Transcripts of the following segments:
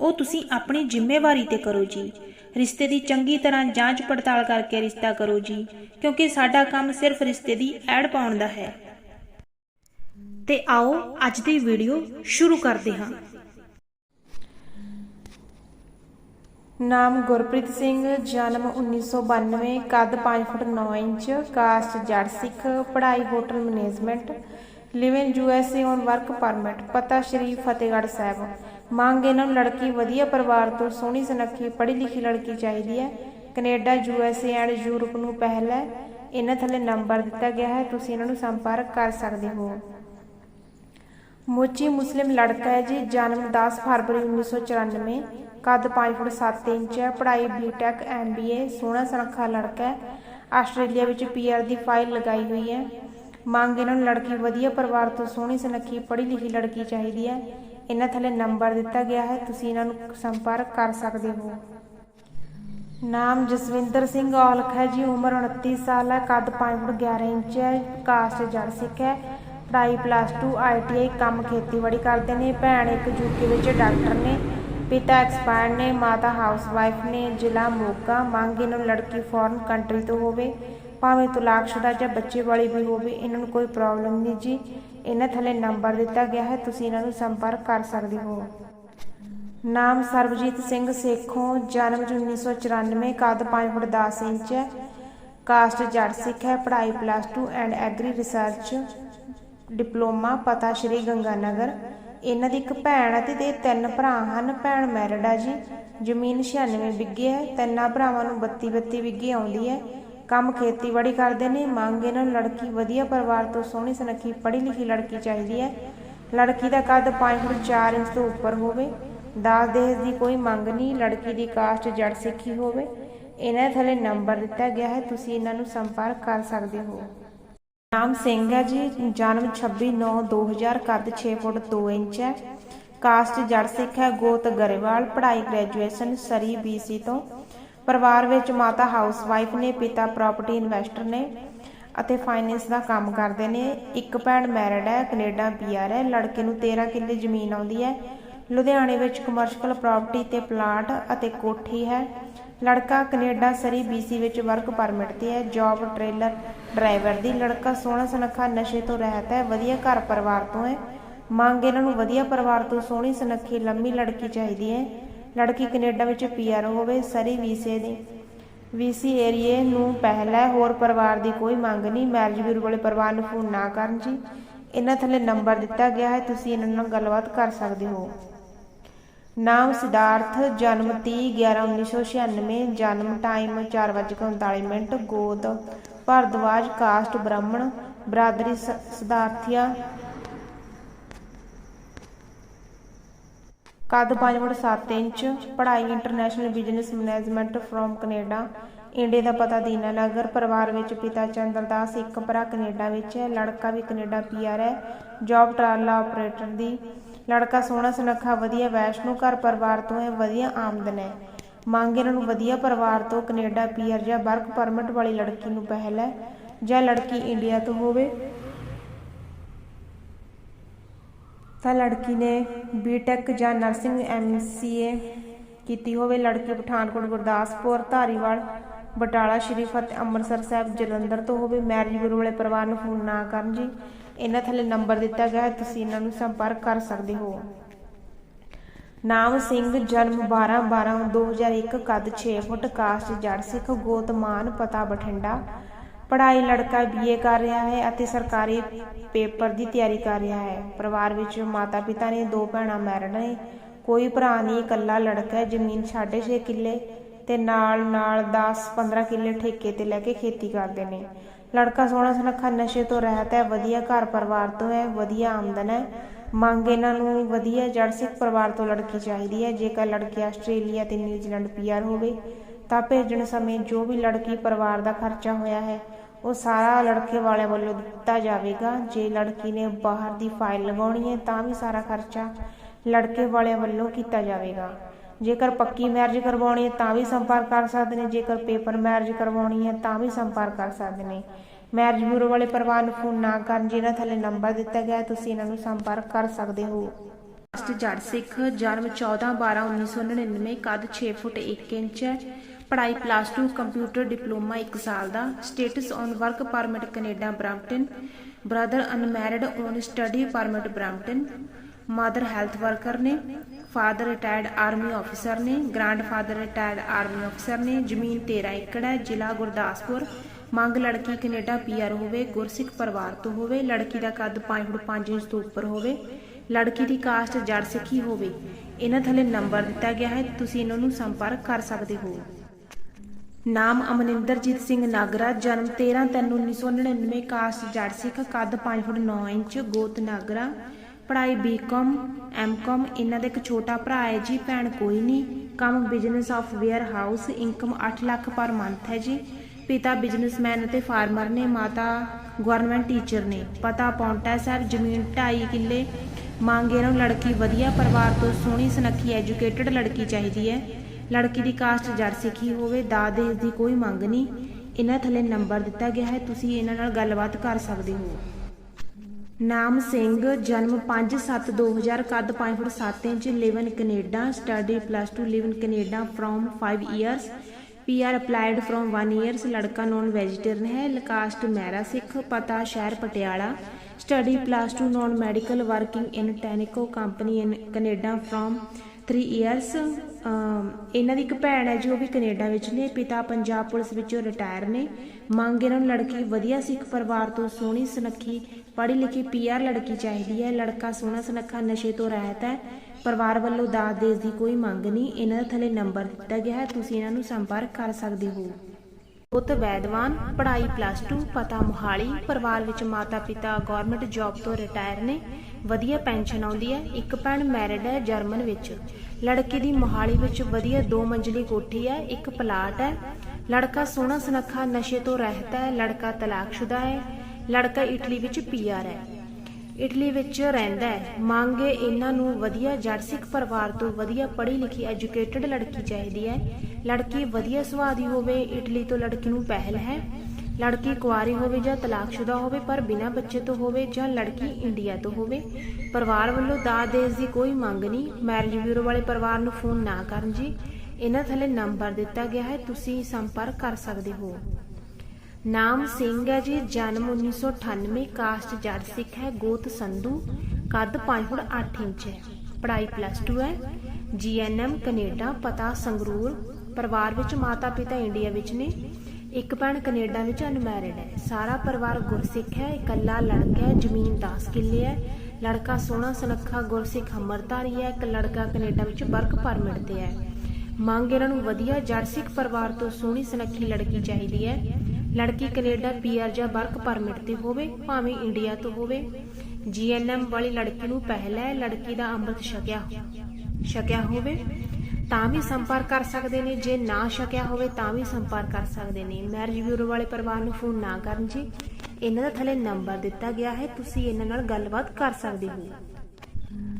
ਉਹ ਤੁਸੀਂ ਆਪਣੀ ਜ਼ਿੰਮੇਵਾਰੀ ਤੇ ਕਰੋ ਜੀ। ਰਿਸ਼ਤੇ ਦੀ ਚੰਗੀ ਤਰ੍ਹਾਂ ਜਾਂਚ ਪੜਤਾਲ ਕਰਕੇ ਰਿਸ਼ਤਾ ਕਰੋ ਜੀ, ਕਿਉਂਕਿ ਸਾਡਾ ਕੰਮ ਸਿਰਫ ਰਿਸ਼ਤੇ ਦੀ ਐਡ ਪਾਉਣ ਦਾ ਹੈ। ਤੇ ਆਓ ਅੱਜ ਦੀ ਵੀਡੀਓ ਸ਼ੁਰੂ ਕਰਦੇ ਹਾਂ। ਨਾਮ ਗੁਰਪ੍ਰੀਤ ਸਿੰਘ, ਜਨਮ 1992 ਕੱਦ 5 ਫੁੱਟ 9 ਇੰਚ, ਕਾਸਟ ਜੜ ਸਿੱਖ, ਪੜ੍ਹਾਈ hotel management live in U S A on work permit, ਪਤਾ ਸ਼੍ਰੀ ਫਤਿਹਗੜ੍ਹ ਸਾਹਿਬ। ਮੰਗ ਇਹਨਾਂ ਨੂੰ ਲੜਕੀ ਵਧੀਆ ਪਰਿਵਾਰ ਤੋਂ ਸੋਹਣੀ ਸੁਨੱਖੀ ਪੜ੍ਹੀ ਲਿਖੀ ਲੜਕੀ ਚਾਹੀਦੀ ਹੈ। Canada, U S A and Europe ਨੂੰ ਪਹਿਲ ਹੈ। ਇਹਨਾਂ ਥੱਲੇ ਨੰਬਰ ਦਿੱਤਾ ਗਿਆ ਹੈ। ਤੁਸੀਂ ਇਹਨਾਂ ਨੂੰ ਸੰਪਰਕ ਕਰ ਸਕਦੇ ਹੋ। ਮੋਚੀ ਮੁਸਲਿਮ ਲੜਕਾ ਹੈ ਜੀ, ਜਨਮ 10 ਫਰਵਰੀ 1994 ਕੱਦ 5 ਫੁੱਟ 7 ਇੰਚ ਹੈ। ਪੜ੍ਹਾਈ ਬੀਟੈਕ ਐਮਬੀਏ ਸੋਹਣਾ ਸੁਨੱਖਾ ਲੜਕਾ ਹੈ। ਆਸਟ੍ਰੇਲੀਆ ਵਿੱਚ ਪੀਆਰ ਦੀ ਫਾਈਲ ਲਗਾਈ ਹੋਈ ਹੈ। ਮੰਗ ਇਹਨਾਂ ਨੂੰ ਲੜਕੀ ਵਧੀਆ ਪਰਿਵਾਰ ਤੋਂ ਸੋਹਣੀ ਸੁਨੱਖੀ ਪੜ੍ਹੀ ਲਿਖੀ ਲੜਕੀ ਚਾਹੀਦੀ ਹੈ। ਇਹਨਾਂ ਥੱਲੇ ਨੰਬਰ ਦਿੱਤਾ ਗਿਆ ਹੈ, ਤੁਸੀਂ ਇਹਨਾਂ ਨੂੰ ਸੰਪਰਕ ਕਰ ਸਕਦੇ ਹੋ। ਨਾਮ ਜਸਵਿੰਦਰ ਸਿੰਘ ਔਲਖ ਹੈ ਜੀ, ਉਮਰ 29 ਸਾਲ ਹੈ, ਕੱਦ 5 ਫੁੱਟ 11 ਇੰਚ ਹੈ, ਕਾਸਟ ਜੜ ਸਿੱਖ ਹੈ, ਪੜ੍ਹਾਈ ਪਲੱਸ 2 ਆਈਟੀਆਈ ਕੰਮ ਖੇਤੀਬਾੜੀ ਕਰਦੇ ਨੇ, ਭੈਣ ਇੱਕ ਯੂਕੇ ਵਿੱਚ ਡਾਕਟਰ ਨੇ, ਪਿਤਾ ਐਕਸਪਾਇਰ ਨੇ, ਮਾਤਾ ਹਾਊਸਵਾਈਫ ਨੇ, ਜ਼ਿਲ੍ਹਾ ਮੋਗਾ, ਮੰਗ ਇਹਨਾਂ ਨੂੰ ਲੜਕੀ ਫੋਰਨ ਕੰਟਰੀ ਤੋਂ ਹੋਵੇ, ਭਾਵੇਂ ਤਲਾਕਸ਼ੁਦਾ ਜਾਂ ਬੱਚੇ ਵਾਲੀ ਵੀ ਹੋਵੇ, ਇਹਨਾਂ ਨੂੰ ਕੋਈ ਪ੍ਰੋਬਲਮ ਨਹੀਂ ਜੀ। ਇਹਨਾਂ ਥੱਲੇ ਨੰਬਰ ਦਿੱਤਾ ਗਿਆ ਹੈ, ਤੁਸੀਂ ਇਹਨਾਂ ਨੂੰ ਸੰਪਰਕ ਕਰ ਸਕਦੇ ਹੋ। ਨਾਮ ਸਰਬਜੀਤ ਸਿੰਘ ਸੇਖੋਂ, ਜਨਮ 1994 ਕੱਦ 5 ਫੁੱਟ 10 ਇੰਚ ਹੈ ਕਾਸਟ ਜੜ ਸਿੱਖ ਹੈ, ਪੜ੍ਹਾਈ plus 2 and agri research diploma, ਪਤਾ ਸ਼੍ਰੀ ਗੰਗਾਨਗਰ। ਇਹਨਾਂ ਦੀ ਇੱਕ ਭੈਣ ਅਤੇ ਤੇ ਤਿੰਨ ਭਰਾ ਹਨ, ਭੈਣ ਮੈਰਿਡ ਆ ਜੀ। ਜ਼ਮੀਨ 96 ਵਿਗੇ ਹੈ, ਤਿੰਨਾਂ ਭਰਾਵਾਂ ਨੂੰ 32 32 ਵਿਗੇ ਆਉਂਦੀ ਹੈ। ਕੰਮ ਖੇਤੀਬਾੜੀ ਕਰਦੇ ਨੇ, ਮੰਗ ਇਹਨਾਂ ਨੂੰ ਲੜਕੀ ਵਧੀਆ ਪਰਿਵਾਰ ਤੋਂ ਸੋਹਣੀ ਸੁਨੱਖੀ ਪੜ੍ਹੀ ਲਿਖੀ ਲੜਕੀ ਚਾਹੀਦੀ ਹੈ। ਲੜਕੀ ਦਾ ਕੱਦ 5 ਫੁੱਟ 4 ਇੰਚ ਤੋਂ ਉੱਪਰ ਹੋਵੇ। ਦਾਜ ਦਹੇਜ ਦੀ ਕੋਈ ਮੰਗ ਨਹੀਂ, ਲੜਕੀ ਦੀ ਕਾਸਟ ਜੜ ਸਿੱਖੀ ਹੋਵੇ। ਇਹਨਾਂ ਥੱਲੇ ਨੰਬਰ ਦਿੱਤਾ ਗਿਆ ਹੈ, ਤੁਸੀਂ ਇਹਨਾਂ ਨੂੰ ਸੰਪਰਕ ਕਰ ਸਕਦੇ ਹੋ। ਨਾਮ ਸਿੰਘ ਹੈ ਜੀ, ਜਨਮ 26/9/2000 ਕੱਦ 6 ਫੁੱਟ 2 ਇੰਚ ਹੈ। ਕਾਸਟ ਜੜ ਸਿੱਖ ਹੈ, ਗੋਤ ਗਰੇਵਾਲ, ਪੜ੍ਹਾਈ ਗ੍ਰੈਜੂਏਸ਼ਨ ਸਰੀ ਬੀਸੀ ਤੋਂ। ਪਰਿਵਾਰ ਵਿੱਚ ਮਾਤਾ ਹਾਊਸਵਾਈਫ ਨੇ, ਪਿਤਾ ਪ੍ਰਾਪਰਟੀ ਇਨਵੈਸਟਰ ਨੇ ਅਤੇ ਫਾਈਨੈਂਸ ਦਾ ਕੰਮ ਕਰਦੇ ਨੇ। ਇੱਕ ਭੈਣ ਮੈਰਿਡ ਹੈ, ਕੈਨੇਡਾ ਪੀਆਰ ਹੈ। ਲੜਕੇ ਨੂੰ 13 ਕਿੱਲੇ ਜ਼ਮੀਨ ਆਉਂਦੀ ਹੈ। ਲੁਧਿਆਣੇ ਵਿੱਚ ਕਮਰਸ਼ੀਅਲ ਪ੍ਰਾਪਰਟੀ ਤੇ ਪਲਾਟ ਅਤੇ ਕੋਠੀ ਹੈ। ਲੜਕਾ ਕੈਨੇਡਾ ਸਰੀ ਬੀਸੀ ਵਿੱਚ ਵਰਕ ਪਰਮਿਟ ਤੇ ਹੈ। ਜੌਬ ਟ੍ਰੇਲਰ ਡਰਾਈਵਰ ਦੀ ਲੜਕਾ ਸੋਹਣਾ ਸੁਨੱਖਾ ਨਸ਼ੇ ਤੋਂ ਰਹਿਤ ਹੈ। ਵਧੀਆ ਘਰ ਪਰਿਵਾਰ ਤੋਂ ਹੈ। ਮੰਗ ਇਹਨਾਂ ਨੂੰ ਵਧੀਆ ਪਰਿਵਾਰ ਤੋਂ ਸੋਹਣੀ ਸੁਨੱਖੀ ਲੰਮੀ ਲੜਕੀ ਚਾਹੀਦੀ ਹੈ। ਲੜਕੀ ਕੈਨੇਡਾ ਵਿੱਚ ਪੀਆਰ ਹੋਵੇ, ਸਰੀ ਵੀਸੇ ਦੀ। ਵੀਸੀ ਏਰੀਏ ਨੂੰ ਪਹਿਲਾ ਹੋਰ ਪਰਿਵਾਰ ਦੀ ਕੋਈ ਮੰਗ ਨਹੀਂ। ਮੈਰਿਜ ਬਿਊਰੋ ਵਾਲੇ ਪਰਿਵਾਰ ਨੂੰ ਫੋਨ ਨਾ ਕਰਨ ਜੀ। ਇਹਨਾਂ ਥੱਲੇ ਨੰਬਰ ਦਿੱਤਾ ਗਿਆ ਹੈ, ਤੁਸੀਂ ਇਹਨਾਂ ਨਾਲ ਗੱਲਬਾਤ ਕਰ ਸਕਦੇ ਹੋ। ਨਾਮ ਸਿਧਾਰਥ, ਜਨਮ 30 11 1996 ਜਨਮ ਟਾਈਮ 4:39 ਮਿੰਟ, ਗੋਦ, ਭਰਦਵਾਜ, ਕਾਸਟ, ਬ੍ਰਾਹਮਣ, ਬਰਾਦਰੀ ਸ- ਕੱਦ 5 ਫੁੱਟ 7 ਇੰਚ, ਪੜ੍ਹਾਈ international business management from Canada. India ਦਾ ਪਤਾ ਦੀਨਾ ਨਗਰ, ਪਰਿਵਾਰ ਵਿੱਚ ਪਿਤਾ ਚੰਦਰਦਾਸ, ਇੱਕ ਭਰਾ ਕੈਨੇਡਾ ਵਿੱਚ ਹੈ, ਲੜਕਾ ਵੀ ਕੈਨੇਡਾ ਪੀਆਰ ਹੈ, ਜੌਬ ਟਰਾਲਾ ਆਪਰੇਟਰ ਦੀ। ਲੜਕਾ ਸੋਹਣਾ, ਸੁਨੱਖਾ, ਵਧੀਆ, ਵੈਸ਼ਨੂ, ਘਰ ਪਰਿਵਾਰ ਤੋਂ ਹੈ, ਵਧੀਆ ਆਮਦਨ ਹੈ। ਮੰਗ ਇਹਨਾਂ ਨੂੰ ਵਧੀਆ ਪਰਿਵਾਰ ਤੋਂ ਕੈਨੇਡਾ ਪੀਆਰ ਜਾਂ ਵਰਕ ਪਰਮਿਟ ਵਾਲੀ ਲੜਕੀ ਨੂੰ ਪਹਿਲ ਹੈ, ਜਾਂ ਲੜਕੀ ਇੰਡੀਆ ਤੋਂ ਹੋਵੇ। ਤਾਂ ਲੜਕੀ ਨੇ ਬੀਟੈਕ ਜਾਂ ਨਰਸਿੰਗ ਐਮਸੀਏ ਕੀਤੀ ਹੋਵੇ। ਲੜਕੀ ਪਠਾਨਕੋਟ ਗੁਰਦਾਸਪੁਰ, ਧਾਰੀਵਾਲ, ਬਟਾਲਾ, ਸ਼੍ਰੀ ਫਤਿਹ ਅੰਮ੍ਰਿਤਸਰ ਸਾਹਿਬ, ਜਲੰਧਰ ਤੋਂ ਹੋਵੇ। ਮੈਰਿਜ ਬਿਊਰੋ ਵਾਲੇ ਪਰਿਵਾਰ ਨੂੰ ਫੋਨ ਨਾ ਕਰਨ ਜੀ। ਇਹਨਾਂ ਥੱਲੇ ਨੰਬਰ ਦਿੱਤਾ ਗਿਆ ਹੈ, ਤੁਸੀਂ ਇਹਨਾਂ ਨੂੰ ਸੰਪਰਕ ਕਰ ਸਕਦੇ ਹੋ। ਨਾਮ ਸਿੰਘ, ਜਨਮ 12 12 2001 ਕੱਦ 6 ਫੁੱਟ ਕਾਸਟ ਜੜ ਸਿੱਖ ਗੋਤਮਾਨ ਪਤਾ ਬਠਿੰਡਾ। ਪੜ੍ਹਾਈ ਲੜਕਾ ਬੀਏ ਕਰ ਰਿਹਾ ਹੈ ਅਤੇ ਸਰਕਾਰੀ ਪੇਪਰ ਦੀ ਤਿਆਰੀ ਕਰ ਰਿਹਾ ਹੈ। ਪਰਿਵਾਰ ਵਿੱਚ ਮਾਤਾ ਪਿਤਾ ਨੇ ਦੋ ਭੈਣਾਂ ਮੈਰਿਡ ਨੇ ਕੋਈ ਭਰਾ ਨਹੀਂ, ਇਕੱਲਾ ਲੜਕਾ ਹੈ। ਜ਼ਮੀਨ 6.5 ਕਿੱਲੇ ਤੇ ਨਾਲ ਨਾਲ 10-15 ਕਿੱਲੇ ਠੇਕੇ ਤੇ ਲੈ ਕੇ ਖੇਤੀ ਕਰਦੇ ਨੇ। ਲੜਕਾ ਸੋਹਣਾ ਸੁਨੱਖਾ, ਨਸ਼ੇ ਤੋਂ ਰਹਿਤ ਹੈ, ਵਧੀਆ ਘਰ ਪਰਿਵਾਰ ਤੋਂ ਹੈ, ਵਧੀਆ ਆਮਦਨ ਹੈ। ਮੰਗ ਇਹਨਾਂ ਨੂੰ ਵਧੀਆ ਜੜ ਸਿੱਖ ਪਰਿਵਾਰ ਤੋਂ ਲੜਕੀ ਚਾਹੀਦੀ ਹੈ। ਜੇਕਰ ਲੜਕੀ ਆਸਟ੍ਰੇਲੀਆ ਤੇ ਨਿਊਜ਼ੀਲੈਂਡ ਪੀਆਰ ਹੋਵੇ, ਤਾਂ ਭੇਜਣ ਸਮੇਂ ਜੋ ਵੀ ਲੜਕੀ ਪਰਿਵਾਰ ਦਾ ਖਰਚਾ ਹੋਇਆ ਹੈ ਉਹ ਸਾਰਾ ਲੜਕੇ ਵਾਲਿਆਂ ਵੱਲੋਂ ਦਿੱਤਾ ਜਾਵੇਗਾ। ਜੇ ਲੜਕੀ ਨੇ ਬਾਹਰ ਦੀ ਫਾਈਲ ਲਗਾਉਣੀ ਹੈ, ਤਾਂ ਵੀ ਸਾਰਾ ਖਰਚਾ ਲੜਕੇ ਵਾਲਿਆਂ ਵੱਲੋਂ ਕੀਤਾ ਜਾਵੇਗਾ। ਜੇਕਰ ਪੱਕੀ ਮੈਰਿਜ ਕਰਵਾਉਣੀ ਹੈ, ਤਾਂ ਵੀ ਸੰਪਰਕ ਕਰ ਸਕਦੇ ਨੇ। ਜੇਕਰ ਪੇਪਰ ਮੈਰਿਜ ਕਰਵਾਉਣੀ ਹੈ, ਤਾਂ ਵੀ ਸੰਪਰਕ ਕਰ ਸਕਦੇ ਨੇ। ਮੈਰਿਜ ਬਿਊਰੋ ਵਾਲੇ ਪਰਿਵਾਰ ਨੂੰ ਫੋਨ ਨਾ ਕਰਨ ਜਿਹਨਾਂ ਥੱਲੇ ਨੰਬਰ ਦਿੱਤਾ ਗਿਆ ਤੁਸੀਂ ਇਹਨਾਂ ਨੂੰ ਸੰਪਰਕ ਕਰ ਸਕਦੇ ਹੋ। ਕਾਸਟ ਜੱਟ ਸਿੱਖ, ਜਨਮ 14 12 1999 ਕੱਦ 6 ਫੁੱਟ 1 ਇੰਚ ਹੈ। ਪੜ੍ਹਾਈ ਪਲੱਸ 2 ਕੰਪਿਊਟਰ ਡਿਪਲੋਮਾ 1 ਸਾਲ ਦਾ status on work permit Canada Brampton brother unmarried on study permit Brampton mother health worker ਨੇ ਫਾਦਰ ਰਿਟਾਇਰਡ ਆਰਮੀ ਆਫੀਸਰ ਨੇ ਗ੍ਰੈਂਡਫਾਦਰ ਰਿਟਾਇਰਡ ਆਰਮੀ ਆਫੀਸਰ ਨੇ, ਜ਼ਮੀਨ 13 ਏਕੜ ਹੈ, ਜ਼ਿਲ੍ਹਾ ਗੁਰਦਾਸਪੁਰ, ਮੰਗ ਲੜਕੀ ਕੈਨੇਡਾ ਪੀਆਰ ਹੋਵੇ, ਗੁਰਸਿੱਖ ਪਰਿਵਾਰ ਤੋਂ ਹੋਵੇ, ਲੜਕੀ ਦਾ ਕੱਦ 5 ਫੁੱਟ 5 ਇੰਚ ਤੋਂ ਉੱਪਰ ਹੋਵੇ, ਲੜਕੀ ਦੀ ਕਾਸਟ ਜੜ ਸਿੱਖੀ ਹੋਵੇ, ਇਹਨਾਂ ਥੱਲੇ ਨੰਬਰ ਦਿੱਤਾ ਗਿਆ ਹੈ, ਤੁਸੀਂ ਇਹਨਾਂ ਨੂੰ ਸੰਪਰਕ ਕਰ ਸਕਦੇ ਹੋ। ਨਾਮ ਅਮਨਿੰਦਰਜੀਤ ਸਿੰਘ ਨਾਗਰਾ, ਜਨਮ 13/3/1999 ਕਾਸਟ ਜੜ ਸਿੱਖ, ਕੱਦ 5 ਫੁੱਟ 9 ਇੰਚ, ਗੋਤ ਨਾਗਰਾ। ਪੜ੍ਹਾਈ ਬੀਕਾਮ ਐਮਕਾਮ ਇਹਨਾਂ ਦਾ ਇੱਕ ਛੋਟਾ ਭਰਾ ਹੈ ਜੀ, ਭੈਣ ਕੋਈ ਨਹੀਂ। ਕੰਮ business of warehouse income 8 lakh per month ਹੈ ਜੀ। ਪਿਤਾ ਬਿਜ਼ਨਸਮੈਨ ਅਤੇ ਫਾਰਮਰ ਨੇ, ਮਾਤਾ ਗਵਰਨਮੈਂਟ ਟੀਚਰ ਨੇ। ਪਤਾ ਪੌਂਟਾ ਸਾਹਿਬ ਜ਼ਮੀਨ 2.5 ਕਿੱਲੇ। ਮੰਗ ਨੂੰ ਲੜਕੀ ਵਧੀਆ ਪਰਿਵਾਰ ਤੋਂ ਸੋਹਣੀ, ਸੁਨੱਖੀ ਐਜੂਕੇਟਡ ਲੜਕੀ ਚਾਹੀਦੀ ਹੈ। ਲੜਕੀ ਦੀ ਕਾਸਟ ਜਰ ਸਿੱਖੀ ਹੋਵੇ, ਦਾਜ ਦਹੇਜ ਦੀ ਕੋਈ ਮੰਗ ਨਹੀਂ। ਇਹਨਾਂ ਥੱਲੇ ਨੰਬਰ ਦਿੱਤਾ ਗਿਆ ਹੈ, ਤੁਸੀਂ ਇਹਨਾਂ ਨਾਲ ਗੱਲਬਾਤ ਕਰ ਸਕਦੇ ਹੋ। ਨਾਮ ਸਿੰਘ, ਜਨਮ 5/7/2000 ਕੱਦ 5 foot 7 inch live in Canada study plus 2 live in Canada from 5 years PR applied from 1 years ਲੜਕਾ ਨੌਨ ਵੈਜੀਟੇਰੀਅਨ ਹੈ ਕਾਸਟ ਮਹਿਰਾ ਸਿੱਖ, ਪਤਾ ਸ਼ਹਿਰ Patiala study plus 2 non medical working in ਟੈਨਿਕੋ company in Canada from 3 years um, ਇਹਨਾਂ ਦੀ ਇੱਕ ਭੈਣ ਹੈ ਜੋ ਵੀ ਕੈਨੇਡਾ ਵਿੱਚ ਨੇ, ਪਿਤਾ ਪੰਜਾਬ ਪੁਲਿਸ ਵਿੱਚੋਂ ਰਿਟਾਇਰ ਨੇ। ਮੰਗ ਇਹਨਾਂ ਨੂੰ ਲੜਕੀ ਵਧੀਆ ਸਿੱਖ ਪਰਿਵਾਰ ਤੋਂ ਸੋਹਣੀ ਸੁਨੱਖੀ ਪੜ੍ਹੀ ਲਿਖੀ ਪੀਆਰ ਲੜਕੀ ਚਾਹੀਦੀ ਹੈ। ਲੜਕਾ ਸੋਹਣਾ ਸੁਨੱਖਾ ਨਸ਼ੇ ਤੋਂ ਰਹਿਤ ਹੈ। ਪਰਿਵਾਰ ਵੱਲੋਂ ਦਾਜ ਦੇਜ ਦੀ ਕੋਈ ਮੰਗ ਨਹੀਂ। ਇਹਨਾਂ ਦਾ ਥੱਲੇ ਨੰਬਰ ਦਿੱਤਾ ਗਿਆ ਹੈ। ਤੁਸੀਂ ਇਹਨਾਂ ਨੂੰ ਸੰਪਰਕ ਕਰ ਸਕਦੇ ਹੋ। ਪੁੱਤ ਵੈਦਵਾਨ, ਪੜ੍ਹਾਈ ਪਲੱਸ 2 ਪਤਾ ਮੁਹਾਲੀ, ਪਰਿਵਾਰ ਵਿੱਚ ਮਾਤਾ ਪਿਤਾ ਗਵਰਨਮੈਂਟ ਜੌਬ ਤੋਂ ਰਿਟਾਇਰ ਨੇ। ਵਧੀਆ ਪੈਨਸ਼ਨ ਆਉਂਦੀ ਹੈ। ਇੱਕ ਭੈਣ ਮੈਰਿਡ ਹੈ ਜਰਮਨ ਵਿੱਚ। ਲੜਕੀ ਦੀ ਮੁਹਾਲੀ ਵਿੱਚ ਵਧੀਆ ਦੋ ਮੰਜ਼ਲੀ ਕੋਠੀ ਹੈ, ਇੱਕ ਪਲਾਟ ਹੈ। ਲੜਕਾ ਸੋਹਣਾ ਸੁਨੱਖਾ ਨਸ਼ੇ ਤੋਂ ਰਹਿਤ ਹੈ, ਲੜਕਾ ਤਲਾਕਸ਼ੁਦਾ ਹੈ, ਲੜਕਾ ਇਟਲੀ ਵਿੱਚ ਪੀਆਰ ਹੈ। ਇਟਲੀ ਵਿੱਚ ਰਹਿੰਦਾ ਹੈ। ਮੰਗੇ ਇਹਨਾਂ ਨੂੰ ਵਧੀਆ ਜੜ ਸਿੱਖ ਪਰਿਵਾਰ ਤੋਂ ਵਧੀਆ ਪੜ੍ਹੀ ਲਿਖੀ ਐਜੂਕੇਟਡ ਲੜਕੀ ਚਾਹੀਦੀ ਹੈ। ਲੜਕੀ ਵਧੀਆ ਸੁਭਾਅ ਦੀ ਹੋਵੇ, ਇਟਲੀ ਤੋਂ ਲੜਕੀ ਨੂੰ ਪਹਿਲ ਹੈ। ਲੜਕੀ ਕੁਆਰੀ ਹੋਵੇ ਜਾਂ ਤਲਾਕਸ਼ੁਦਾ ਹੋਵੇ, ਪਰ ਬਿਨਾਂ ਬੱਚੇ ਤੋਂ ਹੋਵੇ ਜਾਂ ਲੜਕੀ ਇੰਡੀਆ ਤੋਂ ਹੋਵੇ, ਪਰਿਵਾਰ ਵੱਲੋਂ ਦਾਜ ਦੇਜ ਦੀ ਕੋਈ ਮੰਗ ਨਹੀਂ। ਮੈਰਿਜ ਬਿਊਰੋ ਵਾਲੇ ਪਰਿਵਾਰ ਨੂੰ ਫੋਨ ਨਾ ਕਰਨ ਜੀ। ਇਹਨਾਂ ਥੱਲੇ ਨੰਬਰ ਦਿੱਤਾ ਗਿਆ ਹੈ, ਤੁਸੀਂ ਸੰਪਰਕ ਕਰ ਸਕਦੇ ਹੋ। ਨਾਮ ਸਿੰਘ ਹੈ ਜੀ, ਜਨਮ 1998 ਕਾਸਟ ਜੱਟ ਸਿੱਖ ਹੈ, ਗੋਤ ਸੰਧੂ, ਕੱਦ 5 ਫੁੱਟ 8 ਇੰਚ ਹੈ। ਪੜ੍ਹਾਈ ਪਲੱਸ 2 ਹੈ। ਜੀਐਨਐਮ ਕੈਨੇਡਾ, ਪਤਾ ਸੰਗਰੂਰ, ਪਰਿਵਾਰ ਵਿੱਚ ਮਾਤਾ ਪਿਤਾ ਇੰਡੀਆ ਵਿੱਚ ਨੇ। ਇੱਕ ਭੈਣ ਕੈਨੇਡਾ ਵਿੱਚ ਅਨਮੈਰਿਡ ਹੈ। ਸਾਰਾ ਪਰਿਵਾਰ ਗੁਰਸਿੱਖ ਹੈ, ਇਕੱਲਾ ਲੜਕਾ ਹੈ, ਜ਼ਮੀਨ 10 ਕਿੱਲੇ ਹੈ। ਲੜਕਾ ਸੋਹਣਾ, ਸੁਨੱਖਾ, ਗੁਰਸਿੱਖ ਅਮਰਤਾਰੀ ਹੈ। ਇੱਕ ਲੜਕਾ ਕੈਨੇਡਾ ਵਿੱਚ ਵਰਕ ਪਰਮਿਟ ਤੇ ਹੈ। ਮੰਗ ਇਹਨਾਂ ਨੂੰ ਵਧੀਆ, ਜੜ ਸਿੱਖ ਪਰਿਵਾਰ ਤੋਂ ਸੋਹਣੀ, ਸੁਨੱਖੀ ਲੜਕੀ ਚਾਹੀਦੀ ਹੈ। ਲੜਕੀ ਕੈਨੇਡਾ ਪੀਆਰ ਜਾਂ ਵਰਕ ਪਰਮਿਟ ਤੇ ਹੋਵੇ, ਭਾਵੇਂ ਇੰਡੀਆ ਤੋਂ ਹੋਵੇ। ਜੀਐਨਐਮ ਵਾਲੀ ਲੜਕੀ ਨੂੰ ਪਹਿਲਾ ਹੈ। ਲੜਕੀ ਦਾ ਅੰਮ੍ਰਿਤ ਛਕਿਆ ਛਕਿਆ ਹੋਵੇ। ਤਾਂ ਵੀ ਸੰਪਰਕ ਕਰ ਸਕਦੇ ਨੇ, ਜੇ ਨਾ ਛਕਿਆ ਹੋਵੇ ਤਾਂ ਵੀ ਸੰਪਰਕ ਕਰ ਸਕਦੇ ਨੇ। ਮੈਰਿਜ ਬਿਊਰੋ ਵਾਲੇ ਪਰਿਵਾਰ ਨੂੰ ਫੋਨ ਨਾ ਕਰਨ ਜੀ। ਇਹਨਾਂ ਦਾ ਥੱਲੇ ਨੰਬਰ ਦਿੱਤਾ ਗਿਆ ਹੈ, ਤੁਸੀਂ ਇਹਨਾਂ ਨਾਲ ਗੱਲਬਾਤ ਕਰ ਸਕਦੇ ਹੋ।